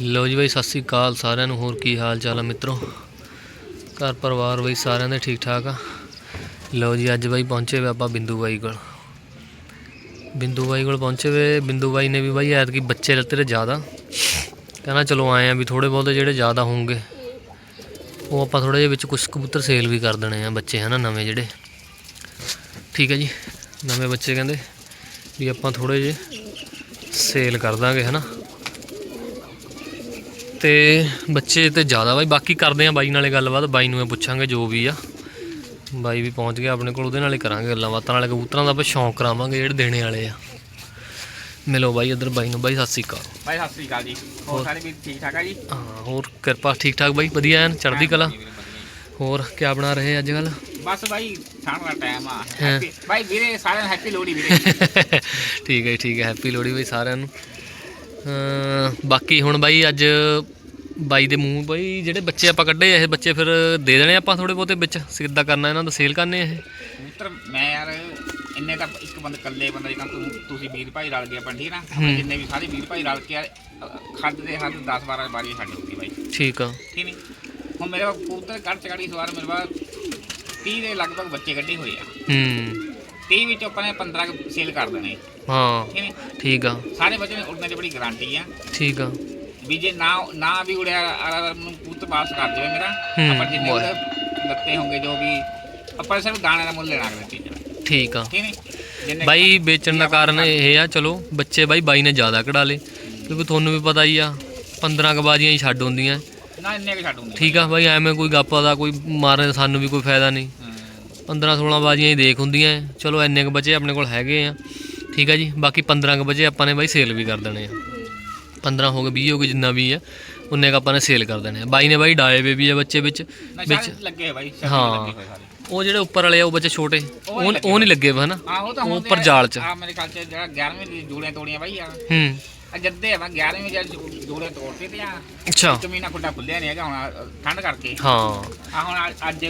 ਲੋ ਜੀ ਬਾਈ, ਸਤਿ ਸ੍ਰੀ ਅਕਾਲ ਸਾਰਿਆਂ ਨੂੰ। ਹੋਰ ਕੀ ਹਾਲ ਚਾਲ ਆ ਮਿੱਤਰੋ? ਘਰ ਪਰਿਵਾਰ ਬਈ ਸਾਰਿਆਂ ਦੇ ਠੀਕ ਠਾਕ ਆ? ਲੋ ਜੀ, ਅੱਜ ਬਾਈ ਪਹੁੰਚੇ ਵੇ ਆਪਾਂ ਬਿੰਦੂ ਬਾਈ ਕੋਲ। ਬਿੰਦੂ ਬਾਈ ਕੋਲ ਪਹੁੰਚੇ ਵੇ। ਬਿੰਦੂ ਬਾਈ ਨੇ ਵੀ ਬਾਈ ਐਤਕੀ ਬੱਚੇ ਲੱਤੇ ਤੇ ਜ਼ਿਆਦਾ। ਕਹਿੰਦਾ ਚਲੋ ਆਏ ਆ ਵੀ ਥੋੜੇ ਬਹੁਤੇ ਜਿਹੜੇ ਜ਼ਿਆਦਾ ਹੋਣਗੇ, ਉਹ ਆਪਾਂ ਥੋੜੇ ਜਿਹੇ ਵਿੱਚ ਕੁਝ ਕਬੂਤਰ ਸੇਲ ਵੀ ਕਰ ਦੇਣੇ ਆ ਬੱਚੇ, ਹਨਾ, ਨਵੇਂ ਜਿਹੜੇ। ਠੀਕ ਹੈ ਜੀ। ਨਵੇਂ ਬੱਚੇ ਕਹਿੰਦੇ ਵੀ ਆਪਾਂ ਥੋੜੇ ਜਿਹੇ ਸੇਲ ਕਰ ਦਾਂਗੇ, ਹਨਾ। ਤੇ ਬੱਚੇ ਤੇ ਜ਼ਿਆਦਾ ਬਾਈ ਬਾਕੀ ਕਰਦੇ ਆ ਬਾਈ ਨਾਲੇ ਗੱਲਬਾਤ ਬਾਈ ਨੂੰ ਇਹ ਪੁੱਛਾਂਗੇ ਜੋ ਵੀ ਆ। ਬਾਈ ਵੀ ਪਹੁੰਚ ਗਿਆ ਆਪਣੇ ਕੋਲ ਉਹਦੇ ਨਾਲੇ ਕਰਾਂਗੇ ਗੱਲਾਂ ਬਾਤਾਂ ਨਾਲੇ ਕਬੂਤਰਾਂ ਦਾ ਆਪਾਂ ਸ਼ੌਂਕ ਕਰਾਵਾਂਗੇ ਜਿਹੜੇ ਦੇਣੇ ਵਾਲੇ ਆ। ਮਿਲੋ ਬਾਈ ਇੱਧਰ ਬਾਈ ਨੂੰ ਬਾਈ ਸਤਿ ਸ੍ਰੀ ਅਕਾਲ। ਭਾਈ ਸਤਿ ਸ੍ਰੀ ਅਕਾਲ ਜੀ। ਹੋਰ ਸਾਰੇ ਵੀ ਠੀਕ ਠਾਕ ਆ ਜੀ? ਹਾਂ ਹੋਰ ਕਿਰਪਾ ਠੀਕ ਠਾਕ ਬਾਈ? ਵਧੀਆ ਐਨ ਚੜ੍ਹਦੀ ਕਲਾ? ਹੋਰ ਕੀ ਬਣਾ ਰਹੇ ਅੱਜ ਕੱਲ। ਬਸ ਭਾਈ ਠੰਡ ਦਾ ਟਾਈਮ ਆ। ਭਾਈ ਵੀਰੇ ਸਾਰਿਆਂ ਨੂੰ ਹੈਪੀ ਲੋਹੜੀ ਵੀਰੇ। ਠੀਕ ਹੈ ਠੀਕ ਹੈ ਹੈਪੀ ਲੋਹੜੀ ਬਾਈ ਸਾਰਿਆਂ ਨੂੰ। ਬਾਕੀ ਹੁਣ ਬਾਈ ਅੱਜ ਬਾਈ ਦੇ ਮੂੰਹ ਬਾਈ ਜਿਹੜੇ ਬੱਚੇ ਆਪਾਂ ਕੱਢੇ ਆ ਇਹ ਬੱਚੇ ਫਿਰ ਦੇ ਦੇਣੇ ਆਪਾਂ ਥੋੜੇ ਬਹੁਤੇ ਵਿੱਚ ਸਿੱਧਾ ਕਰਨਾ ਇਹਨਾਂ ਦਾ ਸੇਲ ਕਰਨੇ ਇਹ। ਕਬੂਤਰ ਮੈਂ ਯਾਰ ਇੰਨੇ ਤਾਂ ਇੱਕ ਬੰਦੇ ਇਕੱਲੇ ਬੰਦੇ ਜਿਹਾ ਤੂੰ ਤੁਸੀਂ ਵੀਰ ਭਾਈ ਰਲ ਗਏ ਆਪਾਂ ਠੀਕ ਨਾ। ਜਿੰਨੇ ਵੀ ਸਾਰੇ ਵੀਰ ਭਾਈ ਰਲ ਕੇ ਯਾਰ, ਅ, ਖੱਡ ਦੇ ਹੱਦ 10 12 ਵਾਰੀ ਛੱਡ ਦਿੱਤੀ ਭਾਈ ਠੀਕ ਆ। ਠੀਕ ਨਹੀਂ? ਹੁਣ ਮੇਰੇ ਕੋਲ ਕਬੂਤਰ ਕੱਢ ਚਗੜੀ ਸਵਾਰ ਮੇਰੇ ਕੋਲ 30 ਦੇ ਲਗਭਗ ਬੱਚੇ ਕੱਢੇ ਹੋਏ ਆ। ਹੂੰ। 30 ਵਿੱਚ ਆਪਾਂ ਨੇ 15 ਸੇਲ ਕਰ ਦੇਣੇ। ਹਾਂ। ਠੀਕ ਨਹੀਂ? ਠੀਕ ਆ। ਸਾਰੇ ਬੱਚੇ ਨੇ ਉੜਨੇ ਦੀ ਬੜੀ ਗਾਰੰਟੀ ਆ। ਠੀਕ ਆ। ਵੀ ਜੇ ਨਾ ਨਾ ਵੀ ਉੜਿਆ ਕਬੂਤਰ ਵਾਪਸ ਕਰ ਦੇਵੇ ਮੇਰਾ। ਆਪਾਂ ਜਿੰਨੇ। ਉਹਦੇ ਲੱਤੇ ਹੋਣਗੇ ਜੋ ਵੀ ਆਪਾਂ ਸਿਰਫ ਦਾਣੇ ਦਾ ਮੁੱਲ ਲੈਣਾ ਅਗਲੇ ਚੀਜ਼ ਦਾ। ਠੀਕ ਆ। ਠੀਕ ਨਹੀਂ ਜਿੰਨੇ ਬਾਈ ਵੇਚਣ ਦਾ ਕਾਰਨ ਇਹ ਆ ਚਲੋ ਬੱਚੇ ਬਾਈ ਬਾਈ ਨੇ ਜ਼ਿਆਦਾ ਕਢਾ ਲਏ। ਕਿਉਂਕਿ ਤੁਹਾਨੂੰ ਵੀ ਪਤਾ ਹੀ ਆ 15 ਕ ਬਾਜੀਆਂ ਹੀ ਛੱਡ ਹੁੰਦੀਆਂ। ਨਾ ਇੰਨੇ ਕੁ ਛੱਡੂਗੇ ਠੀਕ ਆ ਬਾਈ ਐਵੇਂ ਕੋਈ ਗੱਪਾ ਦਾ ਕੋਈ ਮਾਰਨ ਦਾ ਸਾਨੂੰ ਵੀ ਕੋਈ ਫਾਇਦਾ ਨਹੀਂ। 15 16 ਬਾਜੀਆਂ ਹੀ ਦੇਖ ਹੁੰਦੀਆਂ। ਚਲੋ ਇੰਨੇ ਕ ਬੱਚੇ ਆਪਣੇ ਕੋਲ ਹੈਗੇ ਆ। ਠੀਕ ਆ ਜੀ ਬਾਕੀ 15 ਕ ਬੱਚੇ ਆਪਾਂ ਨੇ ਬਾਈ ਸੇਲ ਵੀ ਕਰ ਦੇਣੇ ਆ। 15 ਹੋ ਗਏ 20 ਹੋ ਗਏ ਜਿੰਨਾ ਵੀ ਆ ਉਨੇ ਕ ਆਪਾਂ ਨੇ ਸੇਲ ਕਰ ਦੇਣੇ ਆ। ਬਾਈ ਨੇ ਬਾਈ ਡਾਏ ਵੇ ਵੀ ਆ ਬੱਚੇ ਵਿੱਚ ਵਿੱਚ ਲੱਗੇ ਬਾਈ ਹਾਂ। ਉਹ ਜਿਹੜੇ ਉੱਪਰ ਵਾਲੇ ਆ ਉਹ ਬੱਚੇ ਛੋਟੇ ਉਹ ਉਹ ਨਹੀਂ ਲੱਗੇ ਵਾ ਹਨਾ? ਉਹ ਤਾਂ ਉਹ ਹੁੰਦੇ ਉੱਪਰ ਜਾਲ 'ਚ। ਆ ਮੇਰੇ ਖਿਆਲ ਚ ਜਿਹੜਾ 11ਵੀਂ ਦੀ ਜੋੜੀਆਂ ਤੋੜੀਆਂ ਬਾਈ ਆ। ਹੂੰ। ਆ ਜੱਦੇ ਆ ਵਾ 11ਵੀਂ ਜਦ ਜੋੜੇ ਤੋੜਤੇ ਤੇ ਆ। ਅੱਛਾ। ਇੱਕ ਮਹੀਨਾ ਖੁੱਡਾ ਖੁੱਲਿਆ ਨਹੀਂ ਹੈਗਾ ਹੁਣ ਠੰਡ ਕਰਕੇ। ਹਾਂ। ਆ ਹੁਣ ਅੱਜ-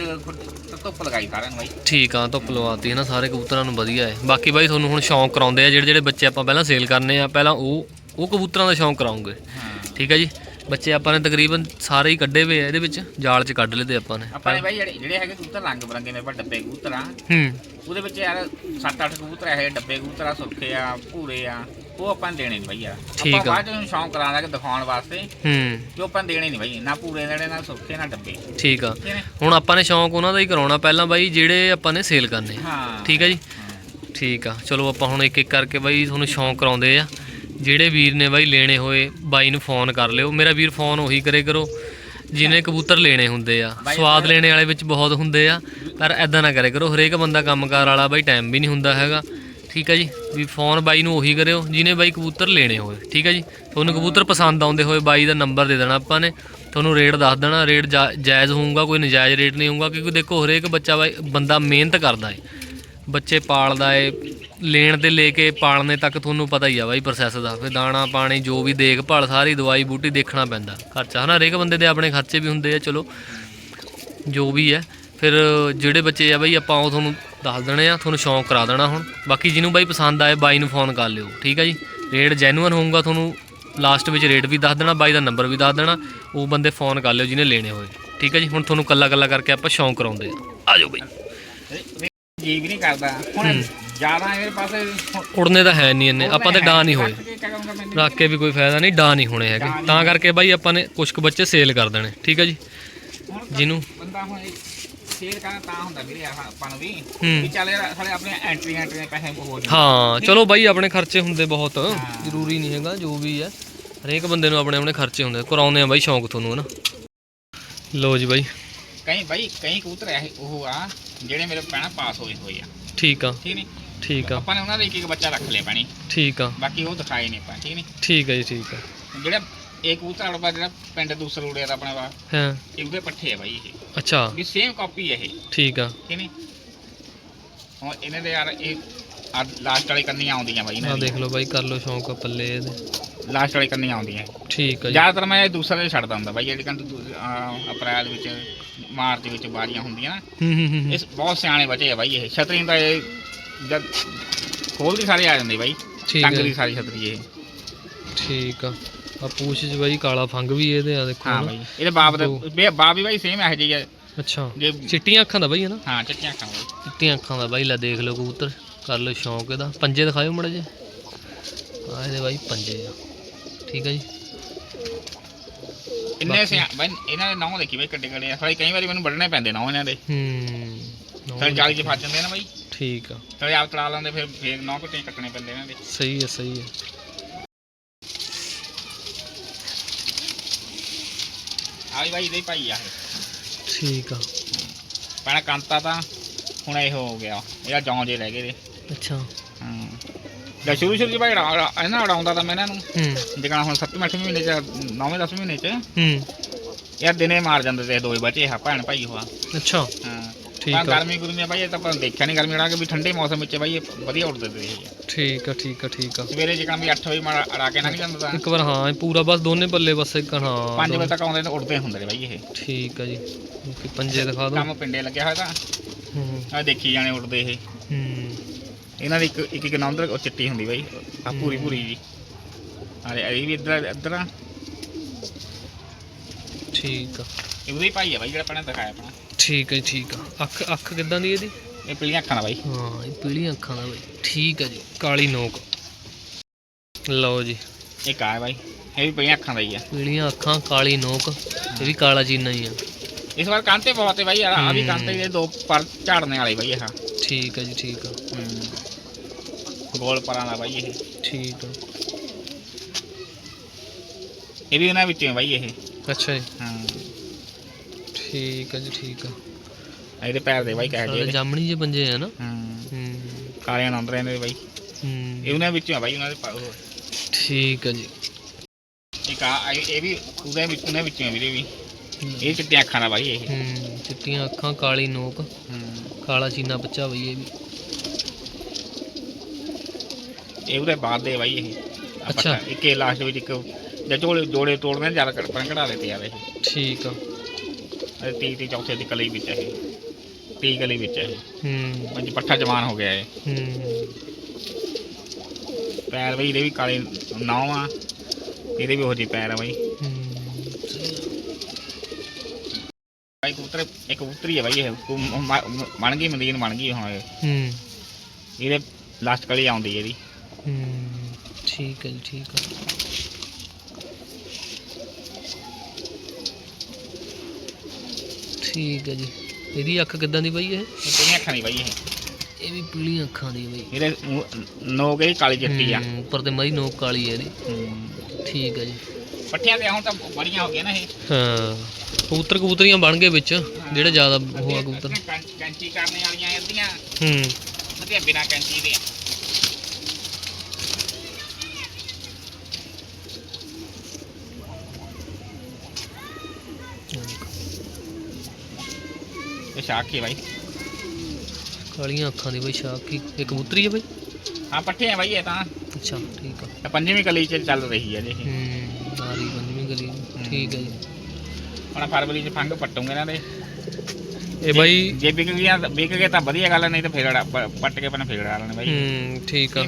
ਧੁੱਪ ਲਗਾਈ ਸਾਰਿਆਂ ਨੂੰ ਬਾਈ। ਠੀਕ ਆ ਧੁੱਪ ਲਵਾਤੀ ਹੈ ਨਾ ਸਾਰੇ ਕਬੂਤਰਾਂ ਨੂੰ ਵਧੀਆ ਹੈ। ਬਾਕੀ ਬਾਈ ਤੁਹਾਨੂੰ ਹੁਣ ਸ਼ੌਂਕ ਕਰਾਉਂਦੇ ਆ ਜਿਹੜੇ ਜਿਹੜੇ ਬੱਚੇ ਆਪਾਂ ਪਹਿਲਾਂ ਸੇਲ ਕਰਨੇ ਆ ਪਹਿਲਾਂ ਉਹ ਉਹ ਕਬੂਤਰਾਂ ਦਾ ਸ਼ੌਂਕ ਕਰਾਉਂਗੇ। ਠੀਕ ਹੈ ਜੀ? ਬੱਚੇ ਆਪਾਂ ਨੇ ਤਕਰੀਬਨ ਸਾਰੇ ਹੀ ਕੱਢੇ ਹੋਏ ਆ ਇਹਦੇ ਵਿੱਚ ਜਾਲ 'ਚ ਕੱਢ ਲਏ ਤੇ ਆਪਾਂ ਨੇ। ਆਪਾਂ ਨੇ ਬਾਈ ਜਿਹੜੇ ਜਿਹੜੇ ਹੈਗੇ ਕਬੂਤਰ ਰੰਗ ਬਰੰਗੇ ਮੇਰੇ ਕੋਲ ਡੱਬੇ ਕਬੂਤਰ ਆ। ਹੂੰ। ਉਹਦੇ ਵਿੱਚ ਯਾਰ 7-8 ਕਬੂਤਰ ਇਹ ਡੱਬੇ ਕਬੂਤਰ ਆ ਸੁਰਖੇ ਆ ਭੂਰੇ ਆ ਉਹ ਆਪਾਂ ਨੂੰ ਦੇਣੇ ਨਹੀਂ ਬਾਈ ਯਾਰ। ਠੀਕ ਆਪਾਂ ਆ। ਬਾਅਦ ਚ ਸ਼ੌਂਕ ਕਰਾਂਦਾ ਕਿ ਦਿਖਾਉਣ ਵਾਸਤੇ ਹੂੰ। ਉਹ ਆਪਾਂ ਨੂੰ ਦੇਣੇ ਨਹੀਂ ਬਾਈ ਨਾ ਭੂਰੇ ਦੇਣੇ ਨਾ ਸੁਰਖੇ ਨਾ ਡੱਬੇ। ਠੀਕ ਆ। ਹੁਣ ਆਪਾਂ ਨੇ ਸ਼ੌਂਕ ਉਹਨਾਂ ਦਾ ਹੀ ਕਰਾਉਣਾ ਪਹਿਲਾਂ ਬਾਈ ਜਿਹੜੇ ਆਪਾਂ ਨੇ ਸੇਲ ਕਰਨੇ। ਹਾਂ। ਠੀਕ ਹੈ ਜੀ। ਠੀਕ ਆ। ਚਲੋ ਆਪਾਂ ਹੁਣ ਇੱਕ ਇੱਕ ਕਰਕੇ ਬਾਈ ਤੁਹਾਨੂੰ ਸ਼ੌਂਕ ਕਰਾਉਂਦੇ ਆ। ਜਿਹੜੇ ਵੀਰ ਨੇ ਬਾਈ ਲੈਣੇ ਹੋਏ ਬਾਈ ਨੂੰ ਫੋਨ ਕਰ ਲਿਓ। ਮੇਰਾ ਵੀਰ ਫੋਨ ਉਹੀ ਕਰੇ ਕਰੋ ਜਿਹਨੇ ਕਬੂਤਰ ਲੈਣੇ ਹੁੰਦੇ ਆ। ਸਵਾਦ ਲੈਣੇ ਵਾਲੇ ਵਿੱਚ ਬਹੁਤ ਹੁੰਦੇ ਆ ਪਰ ਐਦਾਂ ਨਾ ਕਰੇ ਕਰੋ। ਹਰੇਕ ਬੰਦਾ ਕੰਮਕਾਰ ਵਾਲਾ ਬਾਈ ਟਾਈਮ ਵੀ ਨਹੀਂ ਹੁੰਦਾ ਹੈਗਾ। ਠੀਕ ਹੈ ਜੀ? ਵੀ ਫੋਨ ਬਾਈ ਨੂੰ ਉਹੀ ਕਰਿਓ ਜਿਹਨੇ ਬਾਈ ਕਬੂਤਰ ਲੈਣੇ ਹੋਏ। ਠੀਕ ਹੈ ਜੀ? ਤੁਹਾਨੂੰ ਕਬੂਤਰ ਪਸੰਦ ਆਉਂਦੇ ਹੋਏ ਬਾਈ ਦਾ ਨੰਬਰ ਦੇ ਦੇਣਾ ਆਪਾਂ ਨੇ। ਤੁਹਾਨੂੰ ਰੇਟ ਦੱਸ ਦੇਣਾ। ਰੇਟ ਜਾਇਜ਼ ਹੋਊਗਾ ਕੋਈ ਨਜਾਇਜ਼ ਰੇਟ ਨਹੀਂ ਹੋਊਗਾ ਕਿਉਂਕਿ ਦੇਖੋ ਹਰੇਕ ਬੱਚਾ ਬਾਈ ਬੰਦਾ ਮਿਹਨਤ ਕਰਦਾ ਏ। ਬੱਚੇ ਪਾਲਦਾ ਏ, ਲੈਣ ਤੇ ਲੈ ਕੇ ਪਾਲਣੇ ਤੱਕ ਤੁਹਾਨੂੰ ਪਤਾ ਹੀ ਆ ਬਾਈ ਪ੍ਰੋਸੈਸ ਦਾ। ਫਿਰ ਦਾਣਾ, ਪਾਣੀ ਜੋ ਵੀ ਦੇਖਭਾਲ, ਸਾਰੀ ਦਵਾਈ ਬੂਟੀ ਦੇਖਣਾ ਪੈਂਦਾ। ਖਰਚਾ ਹਨਾ, ਹਰੇਕ ਬੰਦੇ ਦੇ ਆਪਣੇ ਖਰਚੇ ਵੀ ਹੁੰਦੇ ਆ, ਚਲੋ। ਜੋ ਵੀ ਹੈ। ਫਿਰ ਜਿਹੜੇ ਬੱਚੇ ਆ ਬਾਈ, ਆਪਾਂ ਉਹ ਤੁਹਾਨੂੰ ਦੱਸ ਦੇਣੇ ਆ, ਤੁਹਾਨੂੰ ਸ਼ੌਂਕ ਕਰਾ ਦੇਣਾ ਹੁਣ। ਬਾਕੀ ਜਿਹਨੂੰ ਬਾਈ ਪਸੰਦ ਆਏ, ਬਾਈ ਨੂੰ ਫੋਨ ਕਰ ਲਿਓ, ਠੀਕ ਆ ਜੀ? ਰੇਟ ਜੈਨੂਅਨ ਹੋਊਗਾ ਤੁਹਾਨੂੰ ਲਾਸਟ ਵਿੱਚ ਰੇਟ ਵੀ ਦੱਸ ਦੇਣਾ, ਬਾਈ ਦਾ ਨੰਬਰ ਵੀ ਦੱਸ ਦੇਣਾ, ਉਹ ਬੰਦੇ ਫੋਨ ਕਰ ਲਿਓ ਜਿਹਨੇ ਲੈਣੇ ਹੋਏ। ਠੀਕ ਹੈ ਜੀ? ਹੁਣ ਤੁਹਾਨੂੰ ਕੱਲਾ ਕੱਲਾ ਕਰਕੇ ਆਪਾਂ ਸ਼ੌਂਕ ਕਰਾਉਂਦੇ ਆ। ਆ ਜਾਓ ਬਾਈ। ਜੀ ਵੀ ਨਹੀਂ ਕਰਦਾ। ਹੁਣ ਜ਼ਿਆਦਾ ਮੇਰੇ ਪਾਸੇ ਉੜਨੇ ਤਾਂ ਹੈ ਨਹੀਂ ਇੰਨੇ। ਆਪਾਂ ਤੇ ਡਾ ਨਹੀਂ। ਹੋਏ। ਰੱਖ ਕੇ ਵੀ ਕੋਈ ਫਾਇਦਾ ਨਹੀਂ ਡਾ ਨਹੀਂ ਹੋਣੇ ਹੈਗੇ। ਤਾਂ ਕਰਕੇ ਬਾਈ ਆਪਾਂ ਨੇ ਕੁਝ ਕੁ ਬੱਚੇ ਸੇਲ ਕਰ ਦੇਣੇ। ਠੀਕ ਹੈ ਜੀ? ਜਿਹਨੂੰ ਬੰਦਾ ਹੁਣ ਸੇਲ ਕਰਨਾ ਤਾਂ ਹੁੰਦਾ ਵੀਰੇ ਆਹ ਆਪਾਂ ਨੂੰ ਵੀ। ਹੂੰ। ਵੀ ਚੱਲ ਯਾਰ ਸਾਡੇ ਆਪਣੇ ਐਂਟਰੀ ਐਂਟਰੀ ਦੇ ਪੈਸੇ ਹੋ ਜਾਣ। ਹਾਂ ਚਲੋ ਬਾਈ ਆਪਣੇ ਖਰਚੇ ਹੁੰਦੇ ਬਹੁਤ। ਜ਼ਰੂਰੀ ਨਹੀਂ ਹੈਗਾ ਜੋ ਵੀ ਹੈ। ਹਰੇਕ ਬੰਦੇ ਨੂੰ ਆਪਣੇ ਆਪਣੇ ਖਰਚੇ ਹੁੰਦੇ ਕਰਾਉਂਦੇ ਆ ਬਾਈ ਸ਼ੌਂਕ ਤੁਹਾਨੂੰ ਹਨਾ ਲੋ ਜੀ ਬਾਈ। ਕਈ ਬਾਈ ਕਈ ਕਬੂਤਰ ਇਹ ਉਹ ਆ ਜਿਹੜੇ ਮੇਰੇ ਪੈਣਾ ਪਾਸ ਹੋਏ ਹੋਏ ਆ। ਠੀਕ ਆ। ਠੀਕ ਨਹੀਂ ਠੀਕ ਆ। ਆਪਾਂ ਨੇ ਉਹਨਾਂ ਦਾ ਇੱਕ ਇੱਕ ਬੱਚਾ ਰੱਖ ਲਿਆ ਪਾਣੀ ਠੀਕ ਆ। ਬਾਕੀ ਉਹ ਦਿਖਾਏ ਨਹੀਂ ਆਪਾਂ ਠੀਕ ਨਹੀਂ ਠੀਕ ਆ ਜੀ ਠੀਕ ਆ। ਜਿਹੜਾ ਇਹ ਕਬੂਤਰ ਅੜਵਾ ਜਿਹੜਾ ਪਿੰਡ ਦੂਸਰੇ ਉੜਿਆ ਦਾ ਆਪਣੇ ਵਾ ਹਾਂ। ਇਹ ਉਹਦੇ ਪੱਠੇ ਆ ਬਾਈ ਇਹ। ਅੱਛਾ। ਵੀ ਸੇਮ ਕਾਪੀ ਇਹ। ਠੀਕ ਆ। ਠੀਕ ਨਹੀਂ ਹੁਣ ਇਹਨਾਂ ਦੇ ਯਾਰ ਇਹ ਲਾਸਟ ਵਾਲੀ ਕੰਨੀਆਂ ਆਉਂਦੀਆਂ ਬਾਈ ਆ ਇਹਨਾਂ ਦੇਖ ਲਓ ਬਾਈ ਕਰ ਲਓ ਸ਼ੌਂਕ ਪੱਲੇ ਇਹਦੇ। ਲਾਸਟ ਵਾਲੀ ਕੰਨੀਆਂ ਆਉਂਦੀਆਂ। ਠੀਕ ਜੀ। ਜ਼ਿਆਦਾਤਰ ਮੈਂ ਇਹ ਦੂਸਰੇ ਦੇ ਛੱਡਦਾ ਹੁੰਦਾ ਬਾਈ ਜਿਹੜੀ ਕੰਨ ਅਪ੍ਰੈਲ ਵਿੱਚ ਮਾਰਚ ਵਿੱਚ ਬਾਰੀਆਂ ਹੁੰਦੀਆਂ ਨਾ। ਹੂੰ ਹੂੰ ਹੂੰ, ਹੂੰ। ਇਹ ਬਹੁਤ ਸਿਆਣੇ ਬੱਚੇ ਆ ਬਾਈ ਇਹ। ਛਤਰੀ ਤਾਂ ਇਹ ਜਦ ਖੋਲਦੀ ਸਾਰੇ ਆ ਜਾਂਦੇ ਬਾਈ। ਟੰਗ ਦੀ ਸਾਰੀ ਛਤਰੀ ਇਹ। ਠੀਕ ਆ। ਆ ਪੂਛ 'ਚ ਬਾਈ ਕਾਲਾ ਫੰਗ ਵੀ ਇਹਦੇ ਆ ਦੇਖੋ ਹਾਂ। ਬਾਈ ਇਹਦੇ ਬਾਪ ਦਾ ਦੋ। ਬਾਪ ਵੀ ਬਾਈ ਸੇਮ ਇਹੋ ਜਿਹੀ ਆ। ਅੱਛਾ। ਜੇ ਚਿੱਟੀਆਂ ਅੱਖਾਂ ਦਾ ਬਾਈ ਹੈ ਨਾ? ਹਾਂ ਚੱਟੀਆਂ ਅੱਖਾਂ ਬਾਈ। ਚਿੱਟੀਆਂ ਅੱਖਾਂ ਦਾ ਬਾਈ ਲੈ ਦੇਖ ਲਓ ਕਬੂਤਰ। ਕਰ ਲਓ ਸ਼ੌਂਕ ਇਹਦਾ। ਪੰਜੇ ਦਿਖਾਇਓ ਮੜਾ ਜੇ ਆ ਇਹਦੇ ਬਾਈ ਪੰਜੇ ਆ। ਠੀਕ ਆ ਜੀ। ਇੰਨੇ ਸਿਆ ਬਾਈ ਇਹਨਾਂ ਦੇ ਨਾਂ ਦੇਖੀ ਬਾਈ ਕੱਡੇ ਕੱਡੇ ਆ। ਸਾਲੀ ਕਈ ਵਾਰੀ ਮੈਨੂੰ ਵੱਢਣੇ ਪੈਂਦੇ ਨਾਂ ਇਹਨਾਂ ਦੇ। ਹੂੰ ਫਿਰ ਜਾਲੀ 'ਚ ਫਸ ਜਾਂਦੇ ਨਾ ਬਾਈ। ਠੀਕ ਆ। ਫਿਰ ਆਪ ਤੜਾ ਲੈਂਦੇ ਫਿਰ ਫੇਰ ਨਾਂ ਕੱਟੇ ਕੱਟਣੇ ਪੈਂਦੇ ਇਹਨਾਂ ਦੇ। ਸਹੀ ਹੈ ਸਹੀ ਹੈ ਆ ਵੀ ਬਾਈ ਹੀ ਭਾਈ ਆ ਠੀਕ ਆ। ਪਹਿਲਾਂ ਕੰਤਾ ਤਾਂ ਹੁਣ ਇਹ ਹੋ ਗਿਆ। ਇਹਦਾ ਜੌਂ ਜੇ ਰਹਿ ਗਏ ਦੇ ਅੱਛਾ। ਹਾਂ। ਲੈ ਸ਼ੁਰੂ ਸ਼ੁਰੂ ਚ ਭਾਈ ਉਡਾ- ਇਹਨਾਂ ਉਡਾਉਂਦਾ ਤਾਂ ਮੈਂ ਇਹਨਾਂ ਨੂੰ। ਹੂੰ। ਜਿਕਣਾ ਹੁਣ 7ਵੇਂ 8ਵੇਂ ਮਹੀਨੇ ਚ 9ਵੇਂ 10ਵੇਂ ਮਹੀਨੇ ਚ। ਹੂੰ। ਯਾਰ ਦਿਨੇ ਮਾਰ ਜਾਂਦੇ ਤੇ ਦੋਏ ਬੱਚੇ ਆ ਭੈਣ ਭਾਈ ਹੋਆ। ਅੱਛਾ। ਹਾਂ। ਠੀਕ ਆ। ਗਰਮੀ ਗੁਰਮੀ ਆ ਭਾਈ ਇਹ ਤਾਂ ਆਪਾਂ ਦੇਖਿਆ ਨਹੀਂ ਗਰਮੀ ਉਡਾ ਕੇ ਵੀ ਠੰਡੇ ਮੌਸਮ ਵਿੱਚ ਭਾਈ ਇਹ ਵਧੀਆ ਉੱਡਦੇ ਤੇ ਠੀਕ ਆ ਠੀਕ ਆ ਠੀਕ ਆ। ਸਵੇਰੇ ਜਿਕਣਾ ਵੀ 8 ਵਜੇ ਮਾਰ ਅੜਾ ਕੇ ਲੰਘ ਜਾਂਦਾ ਤਾਂ। ਇੱਕ ਵਾਰ ਹਾਂ ਪੂਰਾ ਬਸ ਦੋਨੇ ਪੱਲੇ ਬਸ ਇੱਕ ਹਾਂ 5 ਵਜੇ ਤੱਕ ਆਉਂਦੇ ਤੇ ਉੱਡਦੇ ਹੁੰਦੇ ਨੇ ਭਾਈ ਇਹ। ਠੀਕ ਆ ਜੀ। ਓਕੇ ਪੰਜੇ ਦਿਖਾ ਦਿਓ। ਕੰਮ ਪਿੰਡੇ ਲੱਗਿਆ ਹੋਇਆ ਤਾਂ। ਹੂੰ। ਆ ਦੇਖੀ ਜਾਣੇ ਉੱਡਦੇ ਇਹ। ਹੂੰ। ਇਹਨਾਂ ਦੀ ਇੱਕ ਇੱਕ ਇੱਕ ਉਹ ਚਿੱਟੀ ਹੁੰਦੀ ਬਾਈ। ਆ ਪੂਰੀ ਪੂਰੀ ਜੀ। ਅਰੇ ਇਹ ਵੀ ਇੱਧਰ ਇੱਧਰ ਆ। ਠੀਕ ਆ। ਇਹ ਉਹਦੇ ਭਾਈ ਆ ਬਾਈ ਜਿਹੜਾ ਪਹਿਲਾਂ ਦਿਖਾਇਆ ਆਪਣਾ। ਠੀਕ ਹੈ ਜੀ, ਠੀਕ ਆ। ਅੱਖ ਅੱਖ ਕਿੱਦਾਂ ਦੀ ਇਹਦੀ? ਇਹ ਪੀਲੀਆਂ ਅੱਖਾਂ ਦਾ ਬਾਈ। ਹਾਂ ਇਹ ਪੀਲੀਆਂ ਅੱਖਾਂ ਦਾ ਬਈ। ਠੀਕ ਹੈ ਜੀ ਕਾਲੀ ਨੋਕ। ਲਓ ਜੀ। ਇੱਕ ਆ ਬਾਈ। ਇਹ ਵੀ ਪੀਲੀਆਂ ਅੱਖਾਂ ਦਾ ਹੀ ਆ। ਪੀਲੀਆਂ ਅੱਖਾਂ ਕਾਲੀ ਨੋਕ। ਇਹ ਵੀ ਕਾਲਾ ਚੀਨਾ ਹੀ ਆ। ਇਸ ਵਾਰ ਕਾਂਤੇ ਬਹੁਤ ਹੈ ਬਾਈ ਯਾਰ ਆ ਵੀ। ਕਾਂਤੇ ਦੇ ਦੋ ਪਰ ਝਾੜਨੇ ਵਾਲੇ ਬਾਈ ਇਹ। ਠੀਕ ਹੈ ਜੀ ਠੀਕ ਆ। ਹੂੰ। ਗੋਲ ਪਰਾਂ ਦਾ ਬਾਈ ਇਹ। ਠੀਕ ਆ। ਇਹ ਵੀ ਉਹਨਾਂ ਵਿੱਚੋਂ ਹੈ ਬਾਈ ਇਹ। ਅੱਛਾ ਜੀ। ਹਾਂ। ਠੀਕ ਹੈ ਜੀ ਠੀਕ ਆ। ਇਹਦੇ ਪੈਰ ਦੇ ਬਾਈ ਕਹੇ ਜੇ ਜਾਮਣੀ ਜੇ ਪੰਜੇ ਆ ਨਾ। ਹੂੰ। ਹੂੰ। ਕਾਲੇ ਨੰਦਰ ਇਹਨਾਂ ਦੇ ਬਾਈ। ਇਹ ਹੂੰ ਉਹਨਾਂ ਵਿੱਚੋਂ ਆ ਬਾਈ ਉਹਨਾਂ ਦੇ ਪਾ- ਉਹ। ਠੀਕ ਹੈ ਜੀ। ਇੱਕ ਆ ਇਹ ਵੀ ਉਹਦੇ ਵਿੱਚ ਉਹਨਾਂ ਵਿੱਚੋਂ ਹੈ ਵੀਰੇ ਵੀ। ਇਹ ਚਿੱਟੀਆਂ ਅੱਖਾਂ ਦਾ ਬਾਈ ਇਹ। ਹੂੰ ਚਿੱਟੀਆਂ ਅੱਖਾਂ ਕਾਲੀ ਨੋਕ। ਹੂੰ। ਕਾਲਾ ਚੀਨਾ ਬੱਚਾ ਬਈ ਇਹ ਵੀ। ਇਹ ਉਹਦੇ ਬਾਅਦ ਦੇ ਬਾਈ ਇਹ। ਆਹ ਅੱਛਾ। ਇੱਕ ਇਹ ਲਾਸਟ ਵਿੱਚ ਇੱਕ ਜਾਂ ਜੋੜੇ ਜੋੜੇ ਤੋੜਨੇ ਜ਼ਿਆਦਾ ਕੜਪਣ ਕਢਾ ਦਿੱਤੇ ਯਾਰ ਇਹ। ਠੀਕ ਆ। ਇਹ ਤੀ ਤੀ ਚੌਥੇ ਦੀ ਕਲੀ ਵਿੱਚ ਇਹ। ਤੀ ਕਲੀ ਵਿੱਚ ਇਹ। ਹੂੰ। ਪੰਜ ਪੱਠਾ ਜਵਾਨ ਹੋ ਗਿਆ ਇਹ। ਹੂੰ। ਪੈਰ ਬਈ ਇਹਦੇ ਵੀ ਕਾਲੇ ਨੌ ਆ। ਇਹਦੇ ਵੀ ਉਹ ਜਿਹੇ ਪੈਰ ਆ ਬਾਈ। ਹੂੰ। ਬਾਈ ਕਬੂਤਰ ਇੱਕ ਕਬੂਤਰੀ ਹੈ ਬਾਈ ਇਹ। ਕੋ- ਮ- ਮ- ਬਣ ਗਈ ਮਦੀਨ ਬਣ ਗਈ ਹੁਣ ਇਹ। ਹੂੰ। ਇਹਦੇ ਲਾਸਟ ਕਲੀ ਆਉਂਦੀ ਹੈ ਇਹਦੀ। ਹੂੰ ਠੀਕ ਹੈ ਜੀ ਠੀਕ ਆ ਠੀਕ ਹੈ ਜੀ। ਇਹਦੀ ਅੱਖ ਕਿੱਦਾਂ ਦੀ ਬਈ ਇਹ? ਇਹ ਕਿਹੜੀਆਂ ਅੱਖਾਂ ਦੀ ਬਾਈ ਇਹ। ਇਹ ਵੀ ਪੀਲੀਆਂ ਅੱਖਾਂ ਦੀ ਬਈ। ਇਹਦੇ ਮੂੰਹ- ਨੋਕ ਕਾਲੀ ਚਿੱਟੀ ਆ। ਹੂੰ, ਉੱਪਰ ਤੇ ਮਈ ਨੋਕ ਕਾਲੀ ਹੈ ਇਹਦੀ। ਹੂੰ। ਠੀਕ ਹੈ ਜੀ। ਪੱਠਿਆਂ ਤੇ ਹੁਣ ਤਾਂ ਬੜੀਆਂ ਹੋ ਗਈਆਂ ਨਾ ਇਹ। ਹਾਂ ਕਬੂਤਰ ਕਬੂਤਰੀਆਂ ਬਣ ਗਏ ਵਿੱਚ ਜਿਹੜੇ ਜ਼ਿਆਦਾ ਹੋਆ ਕਬੂਤਰ। ਕੈਂ- ਕੈਂਚੀ ਕਰਨੇ ਵਾਲੀਆਂ ਇਹਦੀਆਂ। ਹੂੰ। ਬਿਨਾ ਕੈਂਚੀ ਦੇ। ਇਹ ਸ਼ਾਖੀ ਬਾਈ? ਕਾਲੀਆਂ ਅੱਖਾਂ ਦੀ ਬਈ ਸ਼ਾਕੀ ਇਹ ਕਬੂਤਰੀ ਹੈ ਬਈ? ਹਾਂ ਪੱਠੇ ਆ ਬਾਈ ਇਹ ਤਾਂ। ਅੱਛਾ ਠੀਕ ਆ। ਪੰਜਵੀਂ ਕਲੀ ਚ ਚੱਲ ਰਹੀ ਹੈ ਜੀ ਇਹ। ਹੂੰ ਨਾਰੀ ਪੰਜਵੀਂ ਗਲੀ। ਠੀਕ ਹੈ ਜੀ। ਹੁਣ ਫਰਵਰੀ ਚ ਫੰਗ ਪੱਟੂਗੇ ਇਹਨਾਂ ਦੇ ਇਹ ਬਾਈ ਜੇ ਵਿਕ ਗਿਆ ਵਿਕ ਗਏ ਤਾਂ ਵਧੀਆ ਗੱਲ ਨਹੀਂ ਤਾਂ ਫੇਰ ਅੜਾ- ਪ- ਪੱਟ ਕੇ ਪਹਿਲਾਂ ਫੇਰ ਅੜਾ ਲੈਣੇ ਬਾਈ। ਹੂੰ ਠੀਕ ਆ।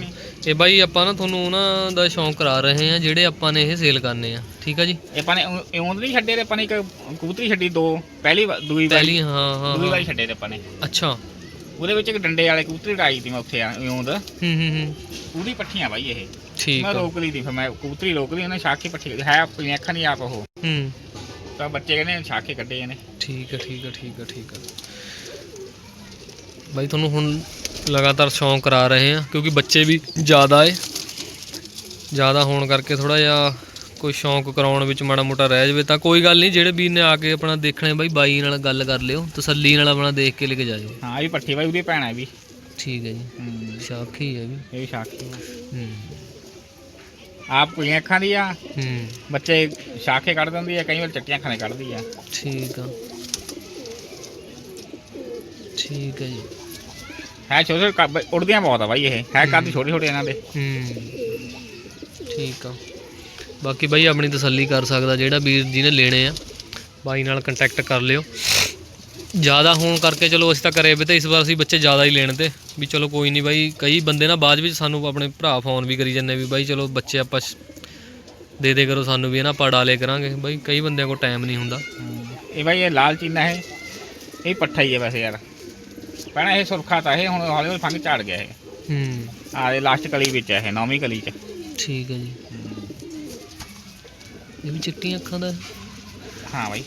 ਇਹ ਬਾਈ ਆਪਾਂ ਨਾ ਤੁਹਾਨੂੰ ਉਹਨਾਂ ਦਾ ਸ਼ੌਂਕ ਕਰਾ ਰਹੇ ਆ ਜਿਹੜੇ ਆਪਾਂ ਨੇ ਇਹ ਸੇਲ ਕਰਨੇ ਆ। ਠੀਕ ਆ ਜੀ? ਇਹ ਆਪਾਂ ਨੇ ਇਉਂ ਨਹੀਂ ਛੱਡੇ ਤੇ ਆਪਾਂ ਨੇ ਇੱਕ ਕਬੂਤਰੀ ਛੱਡੀ ਦੋ। ਪਹਿਲੀ ਵਾ- ਦੂਈ ਵਾਰੀ ਪਹਿਲੀ ਹਾਂ ਹਾਂ ਦੂਈ ਹਾਂ। ਵਾਰੀ ਛੱਡੇ ਤੇ ਆਪਾਂ ਨੇ। ਅੱਛਾ। ਉਹਦੇ ਵਿੱਚ ਇੱਕ ਡੰਡੇ ਵਾਲੇ ਕਬੂਤਰੀ ਉਡਾਈ ਤੀ ਮੈਂ ਉੱਥੇ ਆ ਇਉਂ ਦਾ। ਹੂੰ ਹੂੰ ਹੂੰ। ਪੂਰੀ ਪੱਠੀਆਂ ਬਾਈ ਇਹ। ਠੀਕ ਮੈਂ ਆ। ਰੋਕ ਲਈ ਤੀ ਫਿਰ ਮੈਂ। ਕਬੂਤਰੀ ਰੋਕ ਲਈ ਉਹਨੇ ਛਾਕੀ ਪੱਠੀ ਹੈ ਆਪਣੀਆਂ ਅੱਖਾਂ ਨਹੀਂ ਆਪ ਉਹ। ਹੂੰ। ਤਾਂ ਬੱਚੇ ਕਹਿੰਦੇ ਛਾਕੇ ਕੱਢੇ ਇਹਨੇ ਠੀਕ ਆ ਠੀਕ ਆ ਠੀਕ ਆ ਠੀਕ ਆ। ਬਾਈ ਤੁਹਾਨੂੰ ਹੁਣ ਲਗਾਤਾਰ ਸ਼ੌਂਕ ਕਰਾ ਰਹੇ ਆ ਕਿਉਂਕਿ ਬੱਚੇ ਵੀ ਜ਼ਿਆਦਾ ਏ। ਜ਼ਿਆਦਾ ਹੋਣ ਕਰਕੇ ਥੋੜਾ ਜਿਹਾ ਕੋਈ ਸ਼ੌਂਕ ਕਰਾਉਣ ਵਿੱਚ ਮਾੜਾ ਮੋਟਾ ਰਹਿ ਜਾਵੇ ਤਾਂ ਕੋਈ ਗੱਲ ਨਹੀਂ ਜਿਹੜੇ ਵੀਰ ਨੇ ਆ ਕੇ ਆਪਣਾ ਦੇਖਣੇ ਬਾਈ ਬਾਈ ਨਾਲ ਗੱਲ ਕਰ ਲਿਓ ਤਸੱਲੀ ਨਾਲ ਆਪਣਾ ਦੇਖ ਕੇ ਲੈ ਕੇ ਜਾਇਓ। ਹਾਂ ਇਹ ਵੀ ਪੱਠੀ ਬਾਈ ਉਹਦੀ ਭੈਣ ਹੈ ਵੀ। ਠੀਕ ਹੈ ਜੀ। ਹੂੰ, ਸ਼ਾਖੀ ਹੈ ਵੀ। ਇਹ ਵੀ ਛਾਕੀ ਹੂੰ। ਆਪ ਕੁੜੀਆਂ ਅੱਖਾਂ ਦੀ ਆ ਹੂੰ। ਬੱਚੇ ਛਾਕੇ ਕੱਢ ਦਿੰਦੀ ਆ ਕਈ ਵਾਰ ਚੱਟੀਆਂ ਨੇ ਕੱਢਦੀ ਆ। ਠੀਕ ਆ। ਠੀਕ ਹੈ ਜੀ। ਹੈ ਛੋਟੇ ਛੋਟੇ ਉੜਦੀਆਂ ਬਹੁਤ ਆ ਬਾਈ ਇਹ ਹੈ ਕੱਦ ਛੋਟੇ ਛੋਟੇ ਇਹਨਾਂ ਦੇ। ਹੂੰ। ਠੀਕ ਆ। ਬਾਕੀ ਬਾਈ ਆਪਣੀ ਤਸੱਲੀ ਕਰ ਸਕਦਾ ਜਿਹੜਾ ਵੀਰ ਜਿਹਨੇ ਲੈਣੇ ਆ ਬਾਈ ਨਾਲ ਕੰਟੈਕਟ ਕਰ ਲਿਓ। ਜ਼ਿਆਦਾ ਹੋਣ ਕਰਕੇ ਚਲੋ ਅਸੀਂ ਤਾਂ ਕਰੇ ਵੇ ਤੇ ਇਸ ਵਾਰ ਅਸੀਂ ਬੱਚੇ ਜ਼ਿਆਦਾ ਹੀ ਲੈਣ ਤੇ ਵੀ ਚਲੋ ਕੋਈ ਨਹੀਂ ਬਾਈ ਕਈ ਬੰਦੇ ਨਾ ਬਾਅਦ ਵਿੱਚ ਸਾਨੂੰ ਆਪਣੇ ਭਰਾ ਫੋਨ ਵੀ ਕਰੀ ਜਾਂਦੇ ਵੀ ਬਾਈ ਚਲੋ ਬੱਚੇ ਆਪਾਂ ਦੇ ਦੇ ਕਰੋ ਸਾਨੂੰ ਵੀ ਨਾ ਆਪਾਂ ਡਾਲੇ ਕਰਾਂਗੇ। ਬਾਈ ਕਈ ਬੰਦਿਆਂ ਕੋਲ ਟਾਈਮ ਨਹੀਂ ਹੁੰਦਾ। ਇਹ ਬਾਈ ਇਹ ਲਾਲ ਚੀਨਾ ਹੈ ਇਹ ਪੱਠਾ ਹੀ ਹੈ ਵੈਸੇ ਯਾਰ। ਪਹਿਲਾਂ ਇਹ ਸੁਰਖਾ ਤਾਂ ਇਹ ਹੁਣ ਹੌਲੀ ਹੌਲੀ ਫੰਗ ਝਾੜ ਗਿਆ ਇਹ। ਹੂੰ। ਆ ਇਹ ਲਾਸਟ ਕਲੀ ਵਿੱਚ ਹੈ ਇਹ ਨੌਵੀਂ ਕਲੀ ਚ। ਠੀਕ ਹੈ ਜੀ। ਇਹ ਵੀ ਚਿੱਟੀਆਂ ਅੱਖਾਂ ਦਾ। ਹਾਂ ਬਾਈ।